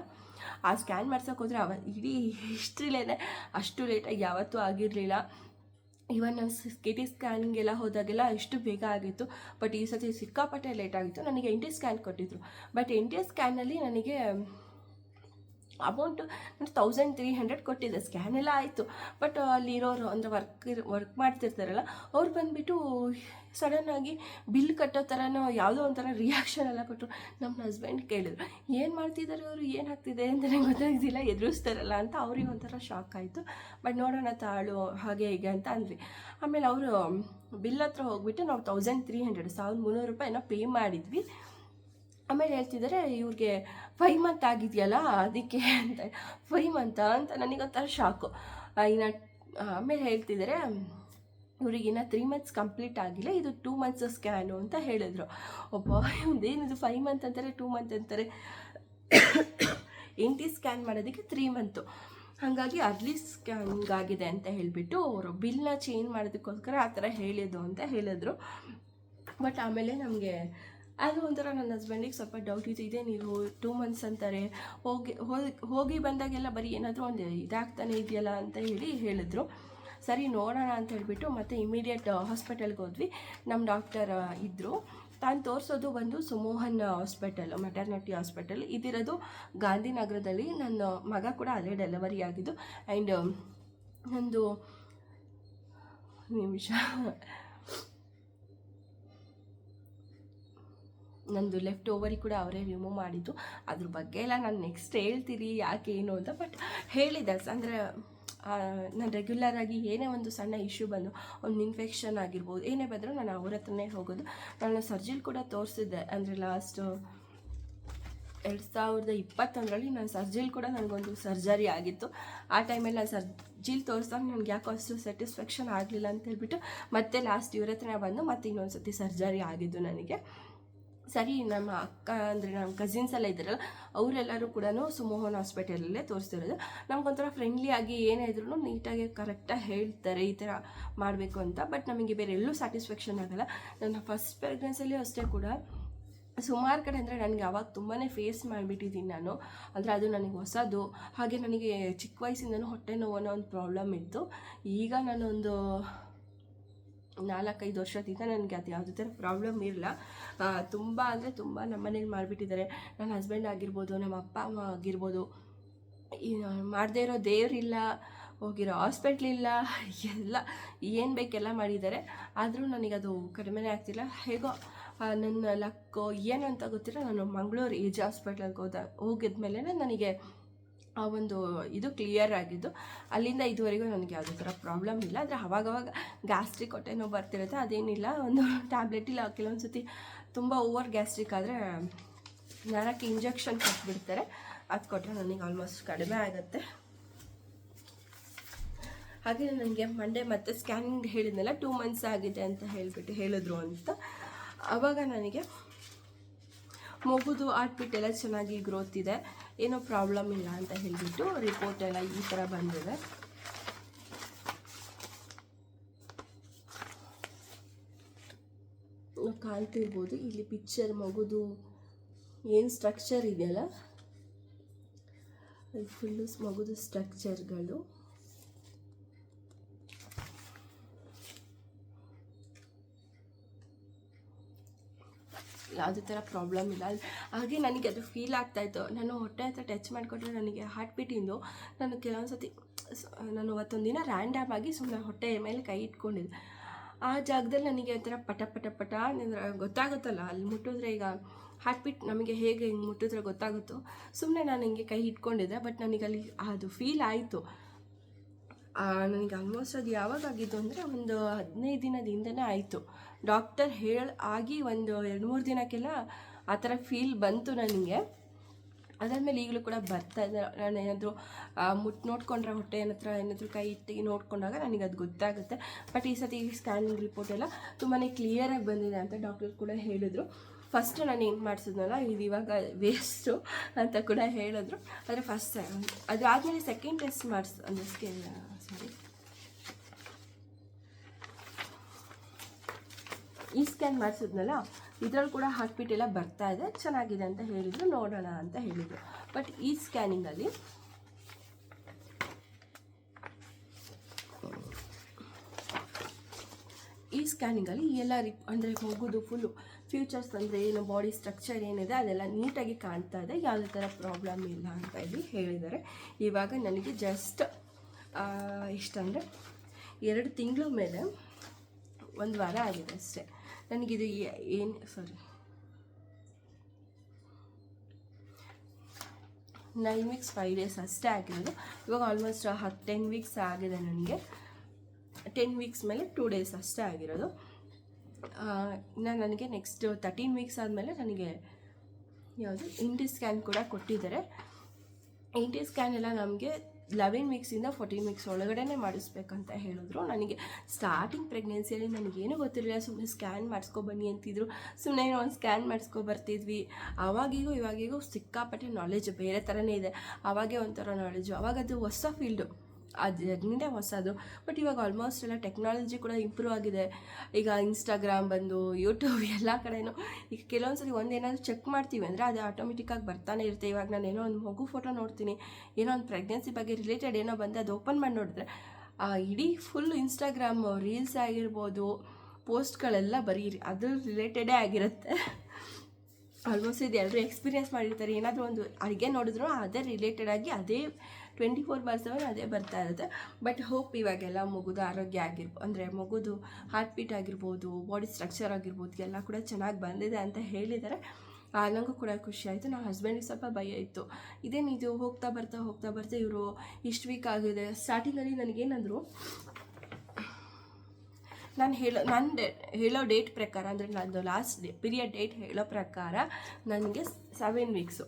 ಆ ಸ್ಕ್ಯಾನ್ ಮಾಡ್ಸೋಕೆ ಹೋದರೆ ಅವ ಇಡೀ ಹಿಸ್ಟ್ರಿಲೇ ಅಷ್ಟು ಲೇಟಾಗಿ ಯಾವತ್ತೂ ಆಗಿರಲಿಲ್ಲ. ಇವನ್ ನಾನು ಕೆ ಟಿ ಸ್ಕ್ಯಾನ್ಗೆಲ್ಲ ಹೋದಾಗೆಲ್ಲ ಎಷ್ಟು ಬೇಗ ಆಗಿತ್ತು. ಬಟ್ ಈ ಸತಿ ಸಿಕ್ಕಾಪಟ್ಟೆ ಲೇಟ್ ಆಗಿತ್ತು. ನನಗೆ ಎನ್ ಟಿ ಸ್ಕ್ಯಾನ್ ಕೊಟ್ಟಿದ್ರು. ಬಟ್ ಎನ್ ಟಿ ಸ್ಕ್ಯಾನಲ್ಲಿ ನನಗೆ ಅಮೌಂಟು ನಾನು ತೌಸಂಡ್ ತ್ರೀ ಹಂಡ್ರೆಡ್ ಕೊಟ್ಟಿದ್ದೆ ಸ್ಕ್ಯಾನ್ ಎಲ್ಲ ಆಯಿತು. ಬಟ್ ಅಲ್ಲಿರೋರು ಅಂದರೆ ವರ್ಕ್ ವರ್ಕ್ ಮಾಡ್ತಿರ್ತಾರಲ್ಲ, ಅವ್ರು ಬಂದುಬಿಟ್ಟು ಸಡನ್ನಾಗಿ ಬಿಲ್ ಕಟ್ಟೋ ಥರನೋ ಯಾವುದೋ ಒಂಥರ ರಿಯಾಕ್ಷನ್ ಎಲ್ಲ ಕೊಟ್ಟರು ನಮ್ಮ ಹಸ್ಬೆಂಡ್ ಕೇಳಿದ್ರು, ಏನು ಮಾಡ್ತಿದ್ದಾರೆ ಅವರು? ಏನು ಆಗ್ತಿದೆ? ಅಂತ ನನಗೆ ಗೊತ್ತಾಗಿದ್ದಿಲ್ಲ ಎದುರಿಸ್ತಾರಲ್ಲ ಅಂತ ಅವ್ರಿಗೆ ಒಂಥರ ಶಾಕ್ ಆಯಿತು. ಬಟ್ ನೋಡೋಣ ತಾಳು ಹಾಗೆ ಹೀಗೆ ಅಂತ ಅಂದ್ವಿ. ಆಮೇಲೆ ಅವರು ಬಿಲ್ ಹತ್ರ ಹೋಗ್ಬಿಟ್ಟು ನಾವು ತೌಸಂಡ್ ತ್ರೀ ಹಂಡ್ರೆಡ್ ಸಾವಿರದ ಮುನ್ನೂರು ರೂಪಾಯಿನ ಪೇ ಮಾಡಿದ್ವಿ. ಆಮೇಲೆ ಹೇಳ್ತಿದ್ದಾರೆ, ಇವ್ರಿಗೆ ಫೈವ್ ಮಂತ್ ಆಗಿದೆಯಲ್ಲ, ಅದಕ್ಕೆ ಅಂತ. ಫೈವ್ ಮಂತ ಅಂತ ನನಗೊಂಥರ ಶಾಕು. ಇನ್ನು ಆಮೇಲೆ ಹೇಳ್ತಿದ್ದಾರೆ, ಇವ್ರಿಗೆ ಇನ್ನು ತ್ರೀ ಮಂತ್ಸ್ ಕಂಪ್ಲೀಟ್ ಆಗಿಲ್ಲ, ಇದು ಟೂ ಮಂತ್ಸ್ ಸ್ಕ್ಯಾನು ಅಂತ ಹೇಳಿದ್ರು. ಒಬ್ಬ ಇದೇನಿದು ಫೈವ್ ಮಂತ್ ಅಂತಾರೆ ಟೂ ಮಂತ್ ಅಂತಾರೆ. ಎಂಟಿ ಸ್ಕ್ಯಾನ್ ಮಾಡೋದಕ್ಕೆ ತ್ರೀ ಮಂತು ಹಾಗಾಗಿ ಅರ್ಲಿ ಸ್ಕ್ಯಾನಿಂಗ್ ಆಗಿದೆ ಅಂತ ಹೇಳಿಬಿಟ್ಟು ಅವರು ಬಿಲ್ನ ಚೇಂಜ್ ಮಾಡೋದಕ್ಕೋಸ್ಕರ ಆ ಥರ ಹೇಳಿದ್ದು ಅಂತ ಹೇಳಿದ್ರು. ಬಟ್ ಆಮೇಲೆ ನಮಗೆ ಅದು ಒಂಥರ ನನ್ನ ಹಸ್ಬೆಂಡಿಗೆ ಸ್ವಲ್ಪ ಡೌಟ್ ಇತ್ತು. ಇದೇ ನೀವು ಟೂ ಮಂತ್ಸ್ ಅಂತಾರೆ, ಹೋಗಿ ಹೋಗಿ ಹೋಗಿ ಬಂದಾಗೆಲ್ಲ ಬರೀ ಏನಾದರೂ ಒಂದು ಇದಾಗ್ತಾನೆ ಇದೆಯಲ್ಲ ಅಂತ ಹೇಳಿ ಹೇಳಿದ್ರು. ಸರಿ ನೋಡೋಣ ಅಂತ ಹೇಳಿಬಿಟ್ಟು ಮತ್ತೆ ಇಮಿಡಿಯೇಟ್ ಹಾಸ್ಪಿಟಲ್ಗೆ ಹೋದ್ವಿ. ನಮ್ಮ ಡಾಕ್ಟರ್ ಇದ್ದರು ತಾನು ತೋರಿಸೋದು ಬಂದು ಸುಮೋಹನ್ ಹಾಸ್ಪಿಟಲ್ ಮೆಟರ್ನಿಟಿ ಹಾಸ್ಪಿಟಲ್ ಇದಿರೋದು ಗಾಂಧಿನಗರದಲ್ಲಿ. ನನ್ನ ಮಗ ಕೂಡ ಅಲ್ಲೇ ಡೆಲಿವರಿ ಆಗಿದ್ದು. ಆ್ಯಂಡ್ ನಂದು, ನಿಮಿಷ. ನಂದು ಲೆಫ್ಟ್ ಓವರಿ ಕೂಡ ಅವರೇ ರಿಮೂವ್ ಮಾಡಿದ್ದು. ಅದ್ರ ಬಗ್ಗೆ ಎಲ್ಲ ನಾನು ನೆಕ್ಸ್ಟ್ ಹೇಳ್ತೀರಿ ಯಾಕೆ ಏನು ಅಂತ. ಬಟ್ ಹೇಳಿದೆ ಅಂದರೆ ನಾನು ರೆಗ್ಯುಲರಾಗಿ ಏನೇ ಒಂದು ಸಣ್ಣ ಇಶ್ಯೂ ಬಂದು ಒಂದು ಇನ್ಫೆಕ್ಷನ್ ಆಗಿರ್ಬೋದು, ಏನೇ ಬಂದರೂ ನಾನು ಅವ್ರ ಹತ್ರನೇ ಹೋಗೋದು. ನಾನು ಸರ್ಜಿಲ್ ಕೂಡ ತೋರಿಸಿದ್ದೆ, ಅಂದರೆ ಲಾಸ್ಟು ಎರಡು ಸಾವಿರದ ಇಪ್ಪತ್ತೊಂದರಲ್ಲಿ ನಾನು ಸರ್ಜಿಲ್ ಕೂಡ ನನಗೊಂದು ಸರ್ಜರಿ ಆಗಿತ್ತು. ಆ ಟೈಮಲ್ಲಿ ನಾನು ಸರ್ಜಿಲ್ ತೋರಿಸ್ದಾಗ ನನಗೆ ಯಾಕೋ ಅಷ್ಟು ಸ್ಯಾಟಿಸ್ಫ್ಯಾಕ್ಷನ್ ಆಗಲಿಲ್ಲ ಅಂತ ಹೇಳ್ಬಿಟ್ಟು ಮತ್ತೆ ಲಾಸ್ಟ್ ಇವ್ರ ಹತ್ರನೇ ಬಂದು ಮತ್ತೆ ಇನ್ನೊಂದು ಸರ್ತಿ ಸರ್ಜರಿ ಆಗಿದ್ದು ನನಗೆ. ಸರಿ, ನಮ್ಮ ಅಕ್ಕ ಅಂದರೆ ನಮ್ಮ ಕಸಿನ್ಸ್ ಎಲ್ಲ ಇದ್ದಾರಲ್ಲ, ಅವರೆಲ್ಲರೂ ಕೂಡ ಸುಮೋಹನ್ ಹಾಸ್ಪಿಟಲಲ್ಲೇ ತೋರಿಸ್ತಿರೋದು. ನಮ್ಗೊಂಥರ ಫ್ರೆಂಡ್ಲಿ ಆಗಿ ಏನೇ ಇದ್ರೂ ನೀಟಾಗಿ ಕರೆಕ್ಟಾಗಿ ಹೇಳ್ತಾರೆ, ಈ ಥರ ಮಾಡಬೇಕು ಅಂತ. ಬಟ್ ನಮಗೆ ಬೇರೆ ಎಲ್ಲೂ ಸ್ಯಾಟಿಸ್ಫ್ಯಾಕ್ಷನ್ ಆಗಲ್ಲ. ನನ್ನ ಫಸ್ಟ್ ಪ್ರೆಗ್ನೆನ್ಸಲ್ಲಿ ಅಷ್ಟೇ ಕೂಡ. ಸುಮಾರು ಕಡೆ ಅಂದರೆ ನನಗೆ ಅವಾಗ ತುಂಬಾ ಫೇಸ್ ಮಾಡಿಬಿಟ್ಟಿದ್ದೀನಿ ನಾನು. ಅಂದರೆ ಅದು ನನಗೆ ಹೊಸದು. ಹಾಗೆ ನನಗೆ ಚಿಕ್ಕ ವಯಸ್ಸಿಂದನೂ ಹೊಟ್ಟೆ ನೋವು ಅನ್ನೋ ಒಂದು ಪ್ರಾಬ್ಲಮ್ ಇತ್ತು. ಈಗ ನಾನೊಂದು ನಾಲ್ಕೈದು ವರ್ಷದಿಂದ ನನಗೆ ಅದು ಯಾವುದೇ ಥರ ಪ್ರಾಬ್ಲಮ್ ಇರಲ್ಲ. ತುಂಬ ಅಂದರೆ ತುಂಬ ನಮ್ಮ ಮನೇಲಿ ಮಾಡಿಬಿಟ್ಟಿದ್ದಾರೆ ನನ್ನ ಹಸ್ಬೆಂಡ್ ಆಗಿರ್ಬೋದು ನಮ್ಮ ಅಪ್ಪ, ಅಮ್ಮ ಆಗಿರ್ಬೋದು. ಮಾಡದೇ ಇರೋ ದೇವರಿಲ್ಲ, ಹೋಗಿರೋ ಹಾಸ್ಪಿಟ್ಲ್ ಇಲ್ಲ, ಎಲ್ಲ ಏನು ಬೇಕೆಲ್ಲ ಮಾಡಿದ್ದಾರೆ ಆದರೂ ನನಗದು ಕಡಿಮೆನೇ ಆಗ್ತಿಲ್ಲ. ಹೇಗೋ ನನ್ನ ಲಕ್ಕು ಏನು ಅಂತ ಗೊತ್ತಿಲ್ಲ. ನಾನು ಮಂಗಳೂರು ಏಜ್ ಹಾಸ್ಪಿಟ್ಲಿಗೆ ಹೋದ ಹೋಗಿದ್ಮೇಲೆ ನನಗೆ ಆ ಒಂದು ಇದು ಕ್ಲಿಯರ್ ಆಗಿದ್ದು, ಅಲ್ಲಿಂದ ಇದುವರೆಗೂ ನನಗೆ ಯಾವುದೇ ಥರ ಪ್ರಾಬ್ಲಮ್ ಇಲ್ಲ. ಆದರೆ ಅವಾಗವಾಗ ಗ್ಯಾಸ್ಟ್ರಿಕ್ ಹೊಟ್ಟೆ ನೋವು ಬರ್ತಿರುತ್ತೆ. ಅದೇನಿಲ್ಲ, ಒಂದು ಟ್ಯಾಬ್ಲೆಟ್ ಇಲ್ಲ ಕೆಲವೊಂದು ಸತಿ ತುಂಬ ಓವರ್ ಗ್ಯಾಸ್ಟ್ರಿಕ್ ಆದರೆ ನರಕ್ಕೆ ಇಂಜೆಕ್ಷನ್ ಕೊಟ್ಬಿಡ್ತಾರೆ. ಅದು ಕೊಟ್ಟರೆ ನನಗೆ ಆಲ್ಮೋಸ್ಟ್ ಕಡಿಮೆ ಆಗುತ್ತೆ. ಹಾಗೆ ನನಗೆ ಮಂಡೇ ಮತ್ತೆ ಸ್ಕ್ಯಾನಿಂಗ್ ಹೇಳಿದ್ನಲ್ಲ ಟೂ ಮಂತ್ಸ್ ಆಗಿದೆ ಅಂತ ಹೇಳಿಬಿಟ್ಟು ಹೇಳಿದ್ರು ಅಂತ. ಆವಾಗ ನನಗೆ ಮಗುದು ಆರ್ಟ್ಬಿಟ್ ಎಲ್ಲ ಚೆನ್ನಾಗಿ ಗ್ರೋತ್ ಇದೆ. ಏನೋ ಪ್ರಾಬ್ಲಮ್ ಇಲ್ಲ ಅಂತ ಹೇಳಿಬಿಟ್ಟು ರಿಪೋರ್ಟ್ ಎಲ್ಲ ಈ ಥರ ಬಂದಿದೆ. ನಾವು ಕಾಣ್ತಿರ್ಬೋದು, ಇಲ್ಲಿ ಪಿಕ್ಚರ್ ಮಗುದು ಏನು ಸ್ಟ್ರಕ್ಚರ್ ಇದೆಯಲ್ಲ? ಫುಲ್ಲು ಮಗುದು ಸ್ಟ್ರಕ್ಚರ್ಗಳು ಯಾವುದೇ ಥರ ಪ್ರಾಬ್ಲಮ್ ಇಲ್ಲ. ಹಾಗೆ ನನಗೆ ಅದು ಫೀಲ್ ಆಗ್ತಾಯಿತ್ತು ನಾನು ಹೊಟ್ಟೆ ಹತ್ರ ಟಚ್ ಮಾಡಿಕೊಟ್ರೆ ನನಗೆ ಹಾರ್ಟ್ ಬೀಟಿಂದು ನಾನು ಕೆಲವೊಂದು ಸತಿ ನಾನು ಅವತ್ತೊಂದು ದಿನ ರ್ಯಾಂಡಮ್ ಆಗಿ ಸುಮ್ಮನೆ ಹೊಟ್ಟೆ ಮೇಲೆ ಕೈ ಇಟ್ಕೊಂಡಿದ್ದೆ. ಆ ಜಾಗದಲ್ಲಿ ನನಗೆ ಒಂಥರ ಪಟ ಪಟ ಪಟ ಗೊತ್ತಾಗುತ್ತಲ್ಲ. ಅಲ್ಲಿ ಮುಟ್ಟಿದ್ರೆ ಈಗ ಹಾರ್ಟ್ ಬೀಟ್ ನಮಗೆ ಹೇಗೆ ಹಿಂಗೆ ಮುಟ್ಟಿದ್ರೆ ಗೊತ್ತಾಗುತ್ತೋ. ಸುಮ್ಮನೆ ನಾನು ಹಿಂಗೆ ಕೈ ಇಟ್ಕೊಂಡಿದ್ದೆ ಬಟ್ ನನಗೆ ಅಲ್ಲಿ ಅದು ಫೀಲ್ ಆಯಿತು. ನನಗೆ ಆಲ್ಮೋಸ್ಟ್ ಅದು ಯಾವಾಗ ಆಗಿದ್ದು ಅಂದರೆ ಒಂದು ಹದಿನೈದು ದಿನದಿಂದನೇ ಆಯಿತು. ಡಾಕ್ಟರ್ ಹೇಳಿ, ಆಗಿ ಒಂದು ಎರಡು ಮೂರು ದಿನಕ್ಕೆಲ್ಲ ಆ ಥರ ಫೀಲ್ ಬಂತು ನನಗೆ. ಅದಾದಮೇಲೆ ಈಗಲೂ ಕೂಡ ಬರ್ತಾ ಇದೆ. ನಾನು ಏನಾದರೂ ಮುಟ್ಟು ನೋಡ್ಕೊಂಡ್ರೆ ಹೊಟ್ಟೆ ಹತ್ರ ಏನಾದರೂ ಕೈ ಇಟ್ಟು ನೋಡ್ಕೊಂಡಾಗ ನನಗೆ ಅದು ಗೊತ್ತಾಗುತ್ತೆ. ಬಟ್ ಈ ಸತಿ ಸ್ಕ್ಯಾನಿಂಗ್ ರಿಪೋರ್ಟ್ ಎಲ್ಲ ತುಂಬಾ ಕ್ಲಿಯರಾಗಿ ಬಂದಿದೆ ಅಂತ ಡಾಕ್ಟರ್ ಕೂಡ ಹೇಳಿದರು. ಫಸ್ಟ್ ನಾನು ಏನು ಮಾಡಿಸಿದ್ನಲ್ಲ, ಇದು ಇವಾಗ ವೇಸ್ಟು ಅಂತ ಕೂಡ ಹೇಳಿದ್ರು. ಆದರೆ ಫಸ್ಟ್ ಅದು ಆದಮೇಲೆ ಸೆಕೆಂಡ್ ಟೆಸ್ಟ್ ಮಾಡಿಸ್, ಅಂದರೆ ಸ್ಕಿನ್ ಈ ಸ್ಕ್ಯಾನ್ ಮಾಡಿಸಿದ್ನಲ್ಲ, ಇದ್ರಲ್ಲಿ ಕೂಡ ಹಾಕ್ಬಿಟ್ಟೆಲ್ಲ ಬರ್ತಾ ಇದೆ, ಚೆನ್ನಾಗಿದೆ ಅಂತ ಹೇಳಿದ್ರು, ನೋಡೋಣ ಅಂತ ಹೇಳಿದರು. ಬಟ್ ಈ ಸ್ಕ್ಯಾನಿಂಗಲ್ಲಿ ಈ ಸ್ಕ್ಯಾನಿಂಗಲ್ಲಿ ಎಲ್ಲ ರಿಪ್ ಅಂದರೆ ಹೋಗೋದು ಫುಲ್ಲು ಫ್ಯೂಚರ್ಸ್ ಅಂದರೆ ಏನು ಬಾಡಿ ಸ್ಟ್ರಕ್ಚರ್ ಏನಿದೆ, ಅದೆಲ್ಲ ನೀಟಾಗಿ ಕಾಣ್ತಾ ಇದೆ, ಯಾವುದೇ ಥರ ಪ್ರಾಬ್ಲಮ್ ಇಲ್ಲ ಅಂತ ಹೇಳಿ ಹೇಳಿದ್ದಾರೆ. ಇವಾಗ ನನಗೆ ಜಸ್ಟ್ ಎಷ್ಟಂದರೆ ಎರಡು ತಿಂಗಳ ಮೇಲೆ ಒಂದು ವಾರ ಆಗಿದೆ ಅಷ್ಟೇ. ನನಗಿದು ಏನು sorry nine weeks five days ಅಷ್ಟೇ ಆಗಿರೋದು. ಇವಾಗ ಆಲ್ಮೋಸ್ಟ್ ಹತ್ತು ಟೆನ್ ವೀಕ್ಸ್ ಆಗಿದೆ ನನಗೆ. ಟೆನ್ ವೀಕ್ಸ್ ಮೇಲೆ ಟೂ ಡೇಸ್ ಅಷ್ಟೇ ಆಗಿರೋದು. ಇನ್ನು ನನಗೆ ನೆಕ್ಸ್ಟ್ ತರ್ಟೀನ್ ವೀಕ್ಸ್ ಆದಮೇಲೆ ನನಗೆ ಯಾವುದು ಇಂಟಿ ಸ್ಕ್ಯಾನ್ ಕೂಡ ಕೊಟ್ಟಿದ್ದಾರೆ. ಇಂಟಿ ಸ್ಕ್ಯಾನ್ ಎಲ್ಲ ನಮಗೆ ಲೆವೆನ್ ವೀಕ್ಸಿಂದ ಫೋರ್ಟೀನ್ ವೀಕ್ಸ್ ಒಳಗಡೆನೇ ಮಾಡಿಸ್ಬೇಕಂತ ಹೇಳಿದ್ರು. ನನಗೆ ಸ್ಟಾರ್ಟಿಂಗ್ ಪ್ರೆಗ್ನೆನ್ಸಿಯಲ್ಲಿ ನನಗೇನು ಗೊತ್ತಿರಲಿಲ್ಲ. ಸುಮ್ಮನೆ ಸ್ಕ್ಯಾನ್ ಮಾಡಿಸ್ಕೊ ಬನ್ನಿ ಅಂತಿದ್ರು. ಸುಮ್ಮನೆ ಒಂದು ಸ್ಕ್ಯಾನ್ ಮಾಡಿಸ್ಕೊ ಬರ್ತಿದ್ವಿ. ಅವಾಗಿಗೂ ಇವಾಗಿಗೂ ಸಿಕ್ಕಾಪಟ್ಟೆ ನಾಲೆಜ್ ಬೇರೆ ಥರನೇ ಇದೆ. ಆವಾಗೇ ಒಂಥರ ನಾಲೆಜು ಅವಾಗ ಅದು ಹೊಸ ಫೀಲ್ಡು ಆ ಜರ್ನಿನೇ ಹೊಸದು ಬಟ್ ಇವಾಗ ಆಲ್ಮೋಸ್ಟ್ ಎಲ್ಲ ಟೆಕ್ನಾಲಜಿ ಕೂಡ ಇಂಪ್ರೂವ್ ಆಗಿದೆ. ಈಗ ಇನ್ಸ್ಟಾಗ್ರಾಮ್ ಬಂದು ಯೂಟ್ಯೂಬ್ ಎಲ್ಲ ಕಡೆನೂ. ಈಗ ಕೆಲವೊಂದು ಸರಿ ಒಂದೇನಾದರೂ ಚೆಕ್ ಮಾಡ್ತೀವಿ ಅಂದರೆ ಅದು ಆಟೋಮೆಟಿಕ್ಕಾಗಿ ಬರ್ತಾನೆ ಇರುತ್ತೆ. ಇವಾಗ ನಾನು ಏನೋ ಒಂದು ಮಗು ಫೋಟೋ ನೋಡ್ತೀನಿ, ಏನೋ ಒಂದು ಪ್ರೆಗ್ನೆನ್ಸಿ ಬಗ್ಗೆ ರಿಲೇಟೆಡ್ ಏನೋ ಬಂದು, ಅದು ಓಪನ್ ಮಾಡಿ ನೋಡಿದ್ರೆ, ಆ ಇಡೀ ಫುಲ್ ಇನ್ಸ್ಟಾಗ್ರಾಮ್ ರೀಲ್ಸ್ ಆಗಿರ್ಬೋದು ಪೋಸ್ಟ್ಗಳೆಲ್ಲ ಬರೀ ಅದ್ರ ರಿಲೇಟೆಡೇ ಆಗಿರುತ್ತೆ. ಆಲ್ಮೋಸ್ಟ್ ಇದು ಎಲ್ಲರೂ ಎಕ್ಸ್ಪೀರಿಯೆನ್ಸ್ ಮಾಡಿರ್ತಾರೆ. ಏನಾದರೂ ಒಂದು ಅಡುಗೆ ನೋಡಿದ್ರು, ಅದೇ ರಿಲೇಟೆಡ್ ಆಗಿ ಅದೇ ಟ್ವೆಂಟಿ ಫೋರ್ ಬಾರ್ ಸೆವೆನ್ ಅದೇ ಬರ್ತಾ ಇರುತ್ತೆ. ಬಟ್ ಹೋಪ್ ಇವಾಗೆಲ್ಲ ಮಗುದು, ಆರೋಗ್ಯ ಆಗಿರ್ಬೋ, ಅಂದರೆ ಮಗುದು ಹಾರ್ಟ್ ಬೀಟ್ ಆಗಿರ್ಬೋದು ಬಾಡಿ ಸ್ಟ್ರಕ್ಚರ್ ಆಗಿರ್ಬೋದು, ಎಲ್ಲ ಕೂಡ ಚೆನ್ನಾಗಿ ಬಂದಿದೆ ಅಂತ ಹೇಳಿದ್ದಾರೆ. ನನಗೂ ಕೂಡ ಖುಷಿ ಆಯಿತು. ನಮ್ಮ ಹಸ್ಬೆಂಡಿಗೆ ಸ್ವಲ್ಪ ಭಯ ಇತ್ತು. ಇದೇನಿದು ಹೋಗ್ತಾ ಬರ್ತಾ ಹೋಗ್ತಾ ಬರ್ತಾ ಇವರು ಇಷ್ಟು ವೀಕ್ ಆಗಿದೆ. ಸ್ಟಾರ್ಟಿಂಗಲ್ಲಿ ನನಗೇನಂದರು ನಾನು ಹೇಳೋ, ನಾನು ಡೇ, ಹೇಳೋ ಡೇಟ್ ಪ್ರಕಾರ, ಅಂದರೆ ನನ್ನದು ಲಾಸ್ಟ್ ಡೇ ಪೀರಿಯಡ್ ಡೇಟ್ ಹೇಳೋ ಪ್ರಕಾರ, ನನಗೆ ಸೆವೆನ್ ವೀಕ್ಸು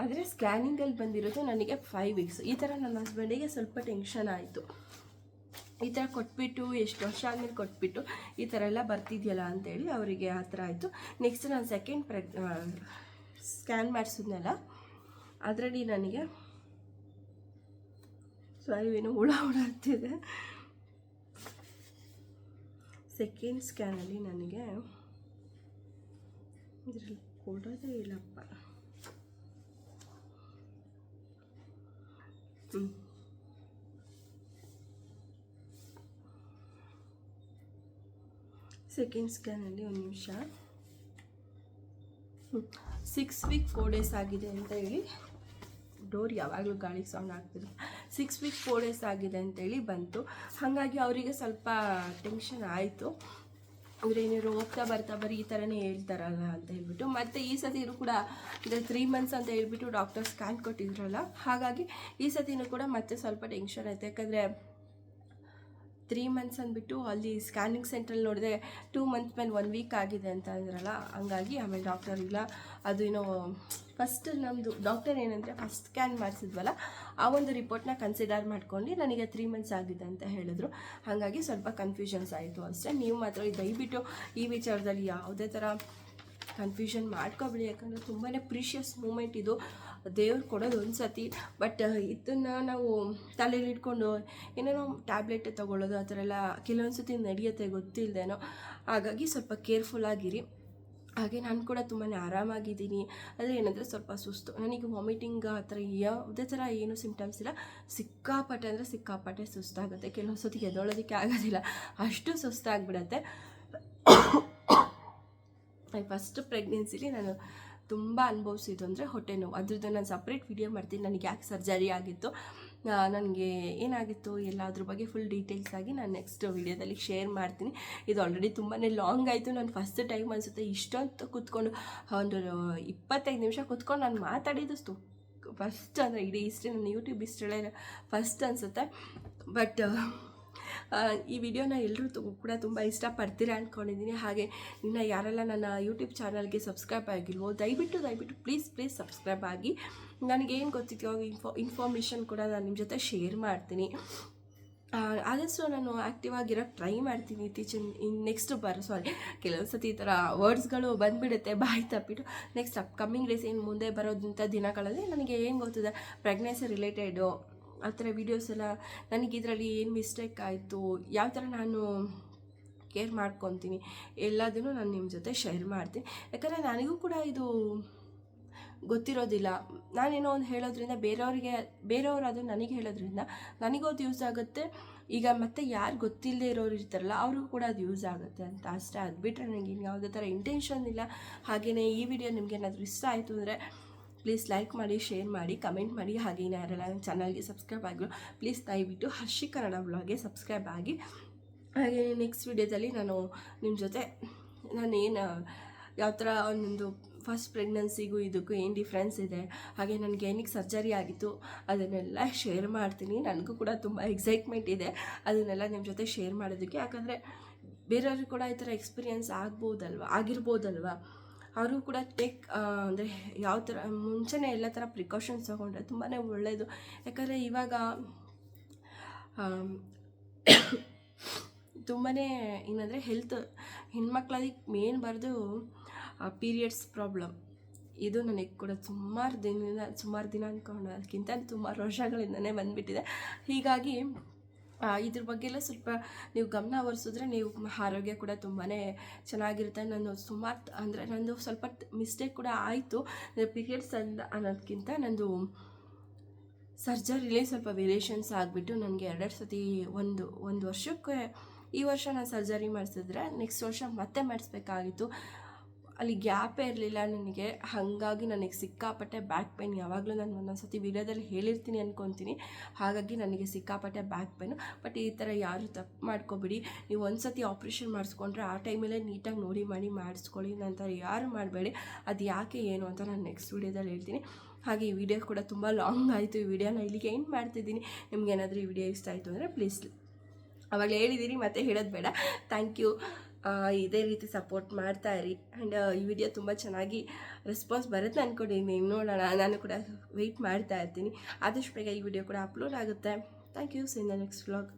ಆದರೆ ಸ್ಕ್ಯಾನಿಂಗಲ್ಲಿ ಬಂದಿರೋದು ನನಗೆ ಫೈವ್ ವೀಕ್ಸ್ ಈ ಥರ ನನ್ನ ಹಸ್ಬೆಂಡಿಗೆ ಸ್ವಲ್ಪ ಟೆನ್ಷನ್ ಆಯಿತು. ಈ ಥರ ಕೊಟ್ಬಿಟ್ಟು, ಎಷ್ಟು ವರ್ಷ ಆದಮೇಲೆ ಕೊಟ್ಬಿಟ್ಟು ಈ ಥರ ಎಲ್ಲ ಬರ್ತಿದೆಯಲ್ಲ ಅಂತೇಳಿ ಅವರಿಗೆ ಆ ಥರ ಆಯಿತು. ನೆಕ್ಸ್ಟ್ ನಾನು ಸೆಕೆಂಡ್ ಪ್ರೆಗ್ ಸ್ಕ್ಯಾನ್ ಮಾಡಿಸಿದ್ನಲ್ಲ, ಅದರಲ್ಲಿ ನನಗೆ ಸಾರಿ ಏನೋ ಹುಳ ಹುಳಾಡ್ತಿದೆ ಸೆಕೆಂಡ್ ಸ್ಕ್ಯಾನಲ್ಲಿ ನನಗೆ ಇದರಲ್ಲಿ ಕೊಡೋದೇ ಇಲ್ಲಪ್ಪ. ಹ್ಞೂ ಸೆಕೆಂಡ್ ಸ್ಕ್ಯಾನಲ್ಲಿ ಒಂದು ನಿಮಿಷ. ಸಿಕ್ಸ್ ವೀಕ್ ಫೋರ್ ಡೇಸ್ ಆಗಿದೆ ಅಂತ ಹೇಳಿ. ಡೋರ್ ಯಾವಾಗಲೂ ಗಾಳಿಗೆ ಸೌಂಡ್ ಆಗ್ತಿದೆ ಸಿಕ್ಸ್ ವೀಕ್ ಫೋರ್ ಡೇಸ್ ಆಗಿದೆ ಅಂತೇಳಿ ಬಂತು. ಹಾಗಾಗಿ ಅವರಿಗೆ ಸ್ವಲ್ಪ ಟೆನ್ಷನ್ ಆಯಿತು. ಅಂದರೆ ಏನಾದ್ರು ಹೋಗ್ತಾ ಬರ್ತಾ ಬರೀ ಈ ಥರನೇ ಹೇಳ್ತಾರಲ್ಲ ಅಂತ ಹೇಳ್ಬಿಟ್ಟು ಮತ್ತು ಈ ಸತಿನೂ ಕೂಡ ಅಂದರೆ ತ್ರೀ ಮಂತ್ಸ್ ಅಂತ ಹೇಳ್ಬಿಟ್ಟು ಡಾಕ್ಟರ್ ಸ್ಕ್ಯಾನ್ ಕೊಟ್ಟಿದ್ರಲ್ಲ, ಹಾಗಾಗಿ ಈ ಸತಿನೂ ಕೂಡ ಮತ್ತೆ ಸ್ವಲ್ಪ ಟೆನ್ಷನ್ ಐತೆ. ಯಾಕಂದರೆ ತ್ರೀ ಮಂತ್ಸ್ ಅಂದ್ಬಿಟ್ಟು ಅಲ್ಲಿ ಸ್ಕ್ಯಾನಿಂಗ್ ಸೆಂಟ್ರಲ್ಲಿ ನೋಡಿದೆ ಟೂ ಮಂತ್ಸ್ ಮೇಲೆ ಒನ್ ವೀಕ್ ಆಗಿದೆ ಅಂತ ಅಂದ್ರಲ್ಲ, ಹಂಗಾಗಿ ಆಮೇಲೆ ಡಾಕ್ಟರ್ ಇಲ್ಲ, ಅದು ಏನೋ ಫಸ್ಟ್ ನಮ್ಮದು ಡಾಕ್ಟರ್ ಏನಂದರೆ ಫಸ್ಟ್ ಸ್ಕ್ಯಾನ್ ಮಾಡಿಸಿದ್ವಲ್ಲ, ಆ ಒಂದು ರಿಪೋರ್ಟ್ನ ಕನ್ಸಿಡರ್ ಮಾಡ್ಕೊಂಡು ನನಗೆ ತ್ರೀ ಮಂತ್ಸ್ ಆಗಿದೆ ಅಂತ ಹೇಳಿದ್ರು. ಹಾಗಾಗಿ ಸ್ವಲ್ಪ ಕನ್ಫ್ಯೂಷನ್ಸ್ ಆಯಿತು ಅಷ್ಟೇ. ನೀವು ಮಾತ್ರ ದಯವಿಟ್ಟು ಈ ವಿಚಾರದಲ್ಲಿ ಯಾವುದೇ ಥರ ಕನ್ಫ್ಯೂಷನ್ ಮಾಡ್ಕೊಬೇಡಿ. ಯಾಕಂದರೆ ತುಂಬಾ ಪ್ರೀಷಿಯಸ್ ಮೂಮೆಂಟ್ ಇದು. ದೇವ್ರು ಕೊಡೋದು ಒಂದು ಸತಿ ಬಟ್ ಇದನ್ನು ನಾವು ತಲೆಯಲ್ಲಿ ಇಟ್ಕೊಂಡು ಏನೇನೋ ಟ್ಯಾಬ್ಲೆಟ್ ತೊಗೊಳ್ಳೋದು, ಆ ಥರ ಎಲ್ಲ ಕೆಲವೊಂದು ಸತಿ ನಡೆಯುತ್ತೆ ಗೊತ್ತಿಲ್ಲದೇನೋ ಹಾಗಾಗಿ ಸ್ವಲ್ಪ ಕೇರ್ಫುಲ್ ಆಗಿರಿ. ಹಾಗೆ ನಾನು ಕೂಡ ತುಂಬಾ ಆರಾಮಾಗಿದ್ದೀನಿ. ಆದರೆ ಏನಂದರೆ ಸ್ವಲ್ಪ ಸುಸ್ತು. ನನಗೆ ವಾಮಿಟಿಂಗ್ ಆ ಥರ ಯಾವುದೇ ಥರ ಏನು ಸಿಮ್ಟಮ್ಸ್ ಇಲ್ಲ. ಸಿಕ್ಕಾಪಟ್ಟೆ ಅಂದರೆ ಸಿಕ್ಕಾಪಟ್ಟೆ ಸುಸ್ತಾಗುತ್ತೆ. ಕೆಲವೊಂದು ಸತಿ ಎದೊಳೋದಕ್ಕೆ ಆಗೋದಿಲ್ಲ. ಅಷ್ಟು ಸುಸ್ತಾಗ್ಬಿಡತ್ತೆ. <coughs> ಫಸ್ಟ್ ಪ್ರೆಗ್ನೆನ್ಸಿಲಿ ನಾನು ತುಂಬ ಅನುಭವಿಸಿದ್ದು ಅಂದರೆ ಹೊಟ್ಟೆ ನೋವು. ಅದ್ರದ್ದು ನಾನು ಸಪ್ರೇಟ್ ವಿಡಿಯೋ ಮಾಡ್ತೀನಿ. ನನಗೆ ಯಾಕೆ ಸರ್ಜರಿ ಆಗಿತ್ತು? ನನಗೆ ಏನಾಗಿತ್ತು ಎಲ್ಲ ಅದ್ರ ಬಗ್ಗೆ ಫುಲ್ ಡೀಟೇಲ್ಸ್ ಆಗಿ ನಾನು ನೆಕ್ಸ್ಟ್ ವಿಡಿಯೋದಲ್ಲಿ ಶೇರ್ ಮಾಡ್ತೀನಿ. ಇದು ಆಲ್ರೆಡಿ ತುಂಬಾ ಲಾಂಗ್ ಆಯಿತು. ನಾನು ಫಸ್ಟ್ ಟೈಮ್ ಅನಿಸುತ್ತೆ ಇಷ್ಟೊಂದು ಕೂತ್ಕೊಂಡು, ಒಂದು ಇಪ್ಪತ್ತೈದು ನಿಮಿಷ ಕೂತ್ಕೊಂಡು ನಾನು ಮಾತಾಡಿದ್ದು ಫಸ್ಟ್ ಅಂದರೆ ಇಡೀ ಇಷ್ಟೇ ನನ್ನ ಯೂಟ್ಯೂಬ್ ಇಷ್ಟೇ ಫಸ್ಟ್ ಅನಿಸುತ್ತೆ. ಬಟ್ ಈ ವಿಡಿಯೋನ ಎಲ್ಲರೂ ಕೂಡ ತುಂಬ ಇಷ್ಟಪಡ್ತೀರಾ ಅಂದ್ಕೊಂಡಿದ್ದೀನಿ ಹಾಗೆ ಇನ್ನು ಯಾರೆಲ್ಲ ನನ್ನ ಯೂಟ್ಯೂಬ್ ಚಾನಲ್ಗೆ ಸಬ್ಸ್ಕ್ರೈಬ್ ಆಗಿಲ್ವೋ, ದಯವಿಟ್ಟು ದಯವಿಟ್ಟು ಪ್ಲೀಸ್ ಪ್ಲೀಸ್ ಸಬ್ಸ್ಕ್ರೈಬ್ ಆಗಿ. ನನಗೇನು ಗೊತ್ತಿದೆಯೋ ಇನ್ಫೋ ಇನ್ಫಾರ್ಮೇಷನ್ ಕೂಡ ನಾನು ನಿಮ್ಮ ಜೊತೆ ಶೇರ್ ಮಾಡ್ತೀನಿ. ಆದಷ್ಟು ನಾನು ಆ್ಯಕ್ಟಿವ್ ಆಗಿರೋಕ್ಕೆ ಟ್ರೈ ಮಾಡ್ತೀನಿ ಇತ್ತೀಚಿನ ಇನ್ನು ನೆಕ್ಸ್ಟ್ ಬರೋ ಸಾರಿ ಕೆಲವೊಂದು ಸತಿ ಈ ಥರ ವರ್ಡ್ಸ್ಗಳು ಬಂದುಬಿಡುತ್ತೆ, ಬಾಯಿ ತಪ್ಪಿಟ್ಟು. ನೆಕ್ಸ್ಟ್ ಅಪ್ಕಮಿಂಗ್ ಡೇಸ್ ಏನು ಮುಂದೆ ಬರೋದಂಥ ದಿನಗಳಲ್ಲಿ ನನಗೆ ಏನು ಗೊತ್ತಿದೆ ಪ್ರೆಗ್ನೆನ್ಸಿ ರಿಲೇಟೆಡು ಆ ಥರ ವೀಡಿಯೋಸ್ ಎಲ್ಲ ನನಗೆ ಇದರಲ್ಲಿ ಏನು ಮಿಸ್ಟೇಕ್ ಆಯಿತು, ಯಾವ ಥರ ನಾನು ಕೇರ್ ಮಾಡ್ಕೊತೀನಿ, ಎಲ್ಲದನ್ನು ನಾನು ನಿಮ್ಮ ಜೊತೆ ಶೇರ್ ಮಾಡ್ತೀನಿ. ಯಾಕಂದರೆ ನನಗೂ ಕೂಡ ಇದು ಗೊತ್ತಿರೋದಿಲ್ಲ. ನಾನೇನೋ ಒಂದು ಹೇಳೋದ್ರಿಂದ ಬೇರೆಯವ್ರಿಗೆ ಬೇರೆಯವರು ಅದು ನನಗೆ ಹೇಳೋದ್ರಿಂದ ನನಗೂ ಅದು ಯೂಸ್ ಆಗುತ್ತೆ. ಈಗ ಮತ್ತೆ ಯಾರು ಗೊತ್ತಿಲ್ಲದೆ ಇರೋರು ಇರ್ತಾರಲ್ಲ, ಅವ್ರಿಗೂ ಕೂಡ ಅದು ಯೂಸ್ ಆಗುತ್ತೆ ಅಂತ ಅಷ್ಟೇ ಅದು ಬಿಟ್ಟರೆ ನನಗೆ ಇನ್ನು ಯಾವುದೇ ಥರ ಇಂಟೆನ್ಷನ್ ಇಲ್ಲ. ಹಾಗೆಯೇ ಈ ವಿಡಿಯೋ ನಿಮಗೇನಾದ್ರೂ ಇಷ್ಟ ಆಯಿತು ಅಂದರೆ ಪ್ಲೀಸ್ ಲೈಕ್ ಮಾಡಿ ಶೇರ್ ಮಾಡಿ ಕಮೆಂಟ್ ಮಾಡಿ. ಹಾಗೆ ಏನಾರಲ್ಲ ನನ್ನ ಚಾನಲ್ಗೆ ಸಬ್ಸ್ಕ್ರೈಬ್ ಆಗಿರೋ ಪ್ಲೀಸ್ ದಯವಿಟ್ಟು ಹರ್ಷಿ ಕನ್ನಡ ಬ್ಲಾಗ್ಗೆ ಸಬ್ಸ್ಕ್ರೈಬ್ ಆಗಿ. ಹಾಗೆ ನೆಕ್ಸ್ಟ್ ವಿಡಿಯೋದಲ್ಲಿ ನಾನು ನಿಮ್ಮ ಜೊತೆ ನಾನೇನು ಯಾವ ಥರ ಒಂದೊಂದು ಫಸ್ಟ್ ಪ್ರೆಗ್ನೆನ್ಸಿಗೂ ಇದಕ್ಕೂ ಏನು ಡಿಫ್ರೆನ್ಸ್ ಇದೆ, ಹಾಗೆ ನನಗೆ ಏನಕ್ಕೆ ಸರ್ಜರಿ ಆಗಿತ್ತು, ಅದನ್ನೆಲ್ಲ ಶೇರ್ ಮಾಡ್ತೀನಿ. ನನಗೂ ಕೂಡ ತುಂಬ ಎಕ್ಸೈಟ್ಮೆಂಟ್ ಇದೆ, ಅದನ್ನೆಲ್ಲ ನಿಮ್ಮ ಜೊತೆ ಶೇರ್ ಮಾಡೋದಕ್ಕೆ. ಯಾಕಂದರೆ, ಬೇರೆಯವ್ರಿಗೆ ಕೂಡ ಈ ಥರ ಎಕ್ಸ್ಪೀರಿಯನ್ಸ್ ಆಗ್ಬೋದಲ್ವ, ಆಗಿರ್ಬೋದಲ್ವ? ಅವರು ಕೂಡ ಟೇಕ್ ಅಂದರೆ ಯಾವ ಥರ ಮುಂಚೆನೇ ಎಲ್ಲ ಥರ ಪ್ರಿಕಾಷನ್ಸ್ ತೊಗೊಂಡ್ರೆ ತುಂಬಾ ಒಳ್ಳೆಯದು ಯಾಕಂದರೆ ಇವಾಗ ತುಂಬಾ ಏನಂದರೆ ಹೆಲ್ತ್ ಹೆಣ್ಮಕ್ಳಲ್ಲಿ ಮೇನ್ ಬರೋದು ಪೀರಿಯಡ್ಸ್ ಪ್ರಾಬ್ಲಮ್ ಇದು ನನಗೆ ಕೂಡ ಸುಮಾರು ದಿನದಿಂದ, ಸುಮಾರು ದಿನ ಅಂದ್ಕೊಂಡು ಅದಕ್ಕಿಂತ ಸುಮಾರು ವರ್ಷಗಳಿಂದನೇ ಬಂದುಬಿಟ್ಟಿದೆ. ಹೀಗಾಗಿ ಇದ್ರ ಬಗ್ಗೆ ಎಲ್ಲ ಸ್ವಲ್ಪ ನೀವು ಗಮನ ಹರಿಸಿದ್ರೆ ನೀವು ಆರೋಗ್ಯ ಕೂಡ ತುಂಬಾ ಚೆನ್ನಾಗಿರುತ್ತೆ. ನಾನು ಸುಮಾರು ಅಂದರೆ ನಂದು ಸ್ವಲ್ಪ ಮಿಸ್ಟೇಕ್ ಕೂಡ ಆಯಿತು. ಪೀರಿಯಡ್ಸ್ ಅಂದ ಅನ್ನೋದಕ್ಕಿಂತ ನಂದು ಸರ್ಜರಿಲೇ ಸ್ವಲ್ಪ ವೇರಿಯೇಷನ್ಸ್ ಆಗಿಬಿಟ್ಟು ನನಗೆ ಎರಡೆರಡು ಸತಿ ಒಂದು ಒಂದು ವರ್ಷಕ್ಕೆ ಈ ವರ್ಷ ನಾನು ಸರ್ಜರಿ ಮಾಡಿಸಿದ್ರೆ ನೆಕ್ಸ್ಟ್ ವರ್ಷ ಮತ್ತೆ ಮಾಡಿಸ್ಬೇಕಾಗಿತ್ತು. ಅಲ್ಲಿ ಗ್ಯಾಪೇ ಇರಲಿಲ್ಲ ನನಗೆ, ಹಾಗಾಗಿ ನನಗೆ ಸಿಕ್ಕಾಪಟ್ಟೆ ಬ್ಯಾಕ್ ಪೇನ್ ಯಾವಾಗಲೂ ನಾನು ಒಂದೊಂದು ಸತಿ ವಿಡಿಯೋದಲ್ಲಿ ಹೇಳಿರ್ತೀನಿ ಅಂದ್ಕೊತೀನಿ ಹಾಗಾಗಿ ನನಗೆ ಸಿಕ್ಕಾಪಟ್ಟೆ ಬ್ಯಾಕ್ ಪೇನು ಬಟ್ ಈ ಥರ ಯಾರು ತಪ್ಪು ಮಾಡ್ಕೊಬಿಡಿ. ನೀವು ಒಂದು ಸತಿ ಆಪ್ರೇಷನ್ ಮಾಡಿಸ್ಕೊಂಡ್ರೆ ಆ ಟೈಮಲ್ಲೇ ನೀಟಾಗಿ ನೋಡಿ ಮಾಡಿ ಮಾಡಿಸ್ಕೊಳ್ಳಿ. ನಂತರ ಯಾರು ಮಾಡಬೇಡಿ. ಅದು ಯಾಕೆ, ಏನು ಅಂತ ನಾನು ನೆಕ್ಸ್ಟ್ ವೀಡಿಯೋದಲ್ಲಿ ಹೇಳ್ತೀನಿ. ಹಾಗೆ ಈ ವಿಡಿಯೋ ಕೂಡ ತುಂಬ ಲಾಂಗ್ ಆಯಿತು. ಈ ವಿಡಿಯೋನ ಇಲ್ಲಿಗೆ ಏನು ಮಾಡ್ತಿದ್ದೀನಿ. ನಿಮ್ಗೆ ಏನಾದರೂ ಈ ವಿಡಿಯೋ ಇಷ್ಟ ಆಯಿತು ಅಂದರೆ ಪ್ಲೀಸ್ ಅವಾಗ ಹೇಳಿದ್ದೀನಿ ಮತ್ತೆ ಹೇಳೋದು ಬೇಡ. ಥ್ಯಾಂಕ್ ಯು ಇದೇ ರೀತಿ ಸಪೋರ್ಟ್ ಮಾಡ್ತಾ ಇರಿ. ಆ್ಯಂಡ್ ಈ ವಿಡಿಯೋ ತುಂಬ ಚೆನ್ನಾಗಿ ರೆಸ್ಪಾನ್ಸ್ ಬರುತ್ತೆ ಅಂದ್ಕೊಂಡಿದ್ದೀನಿ ನೋಡೋಣ. ನಾನು ಕೂಡ ವೆಯ್ಟ್ ಮಾಡ್ತಾ ಇರ್ತೀನಿ. ಆದಷ್ಟು ಬೇಗ ಈ ವಿಡಿಯೋ ಕೂಡ ಅಪ್ಲೋಡ್ ಆಗುತ್ತೆ. Thank you see in the next vlog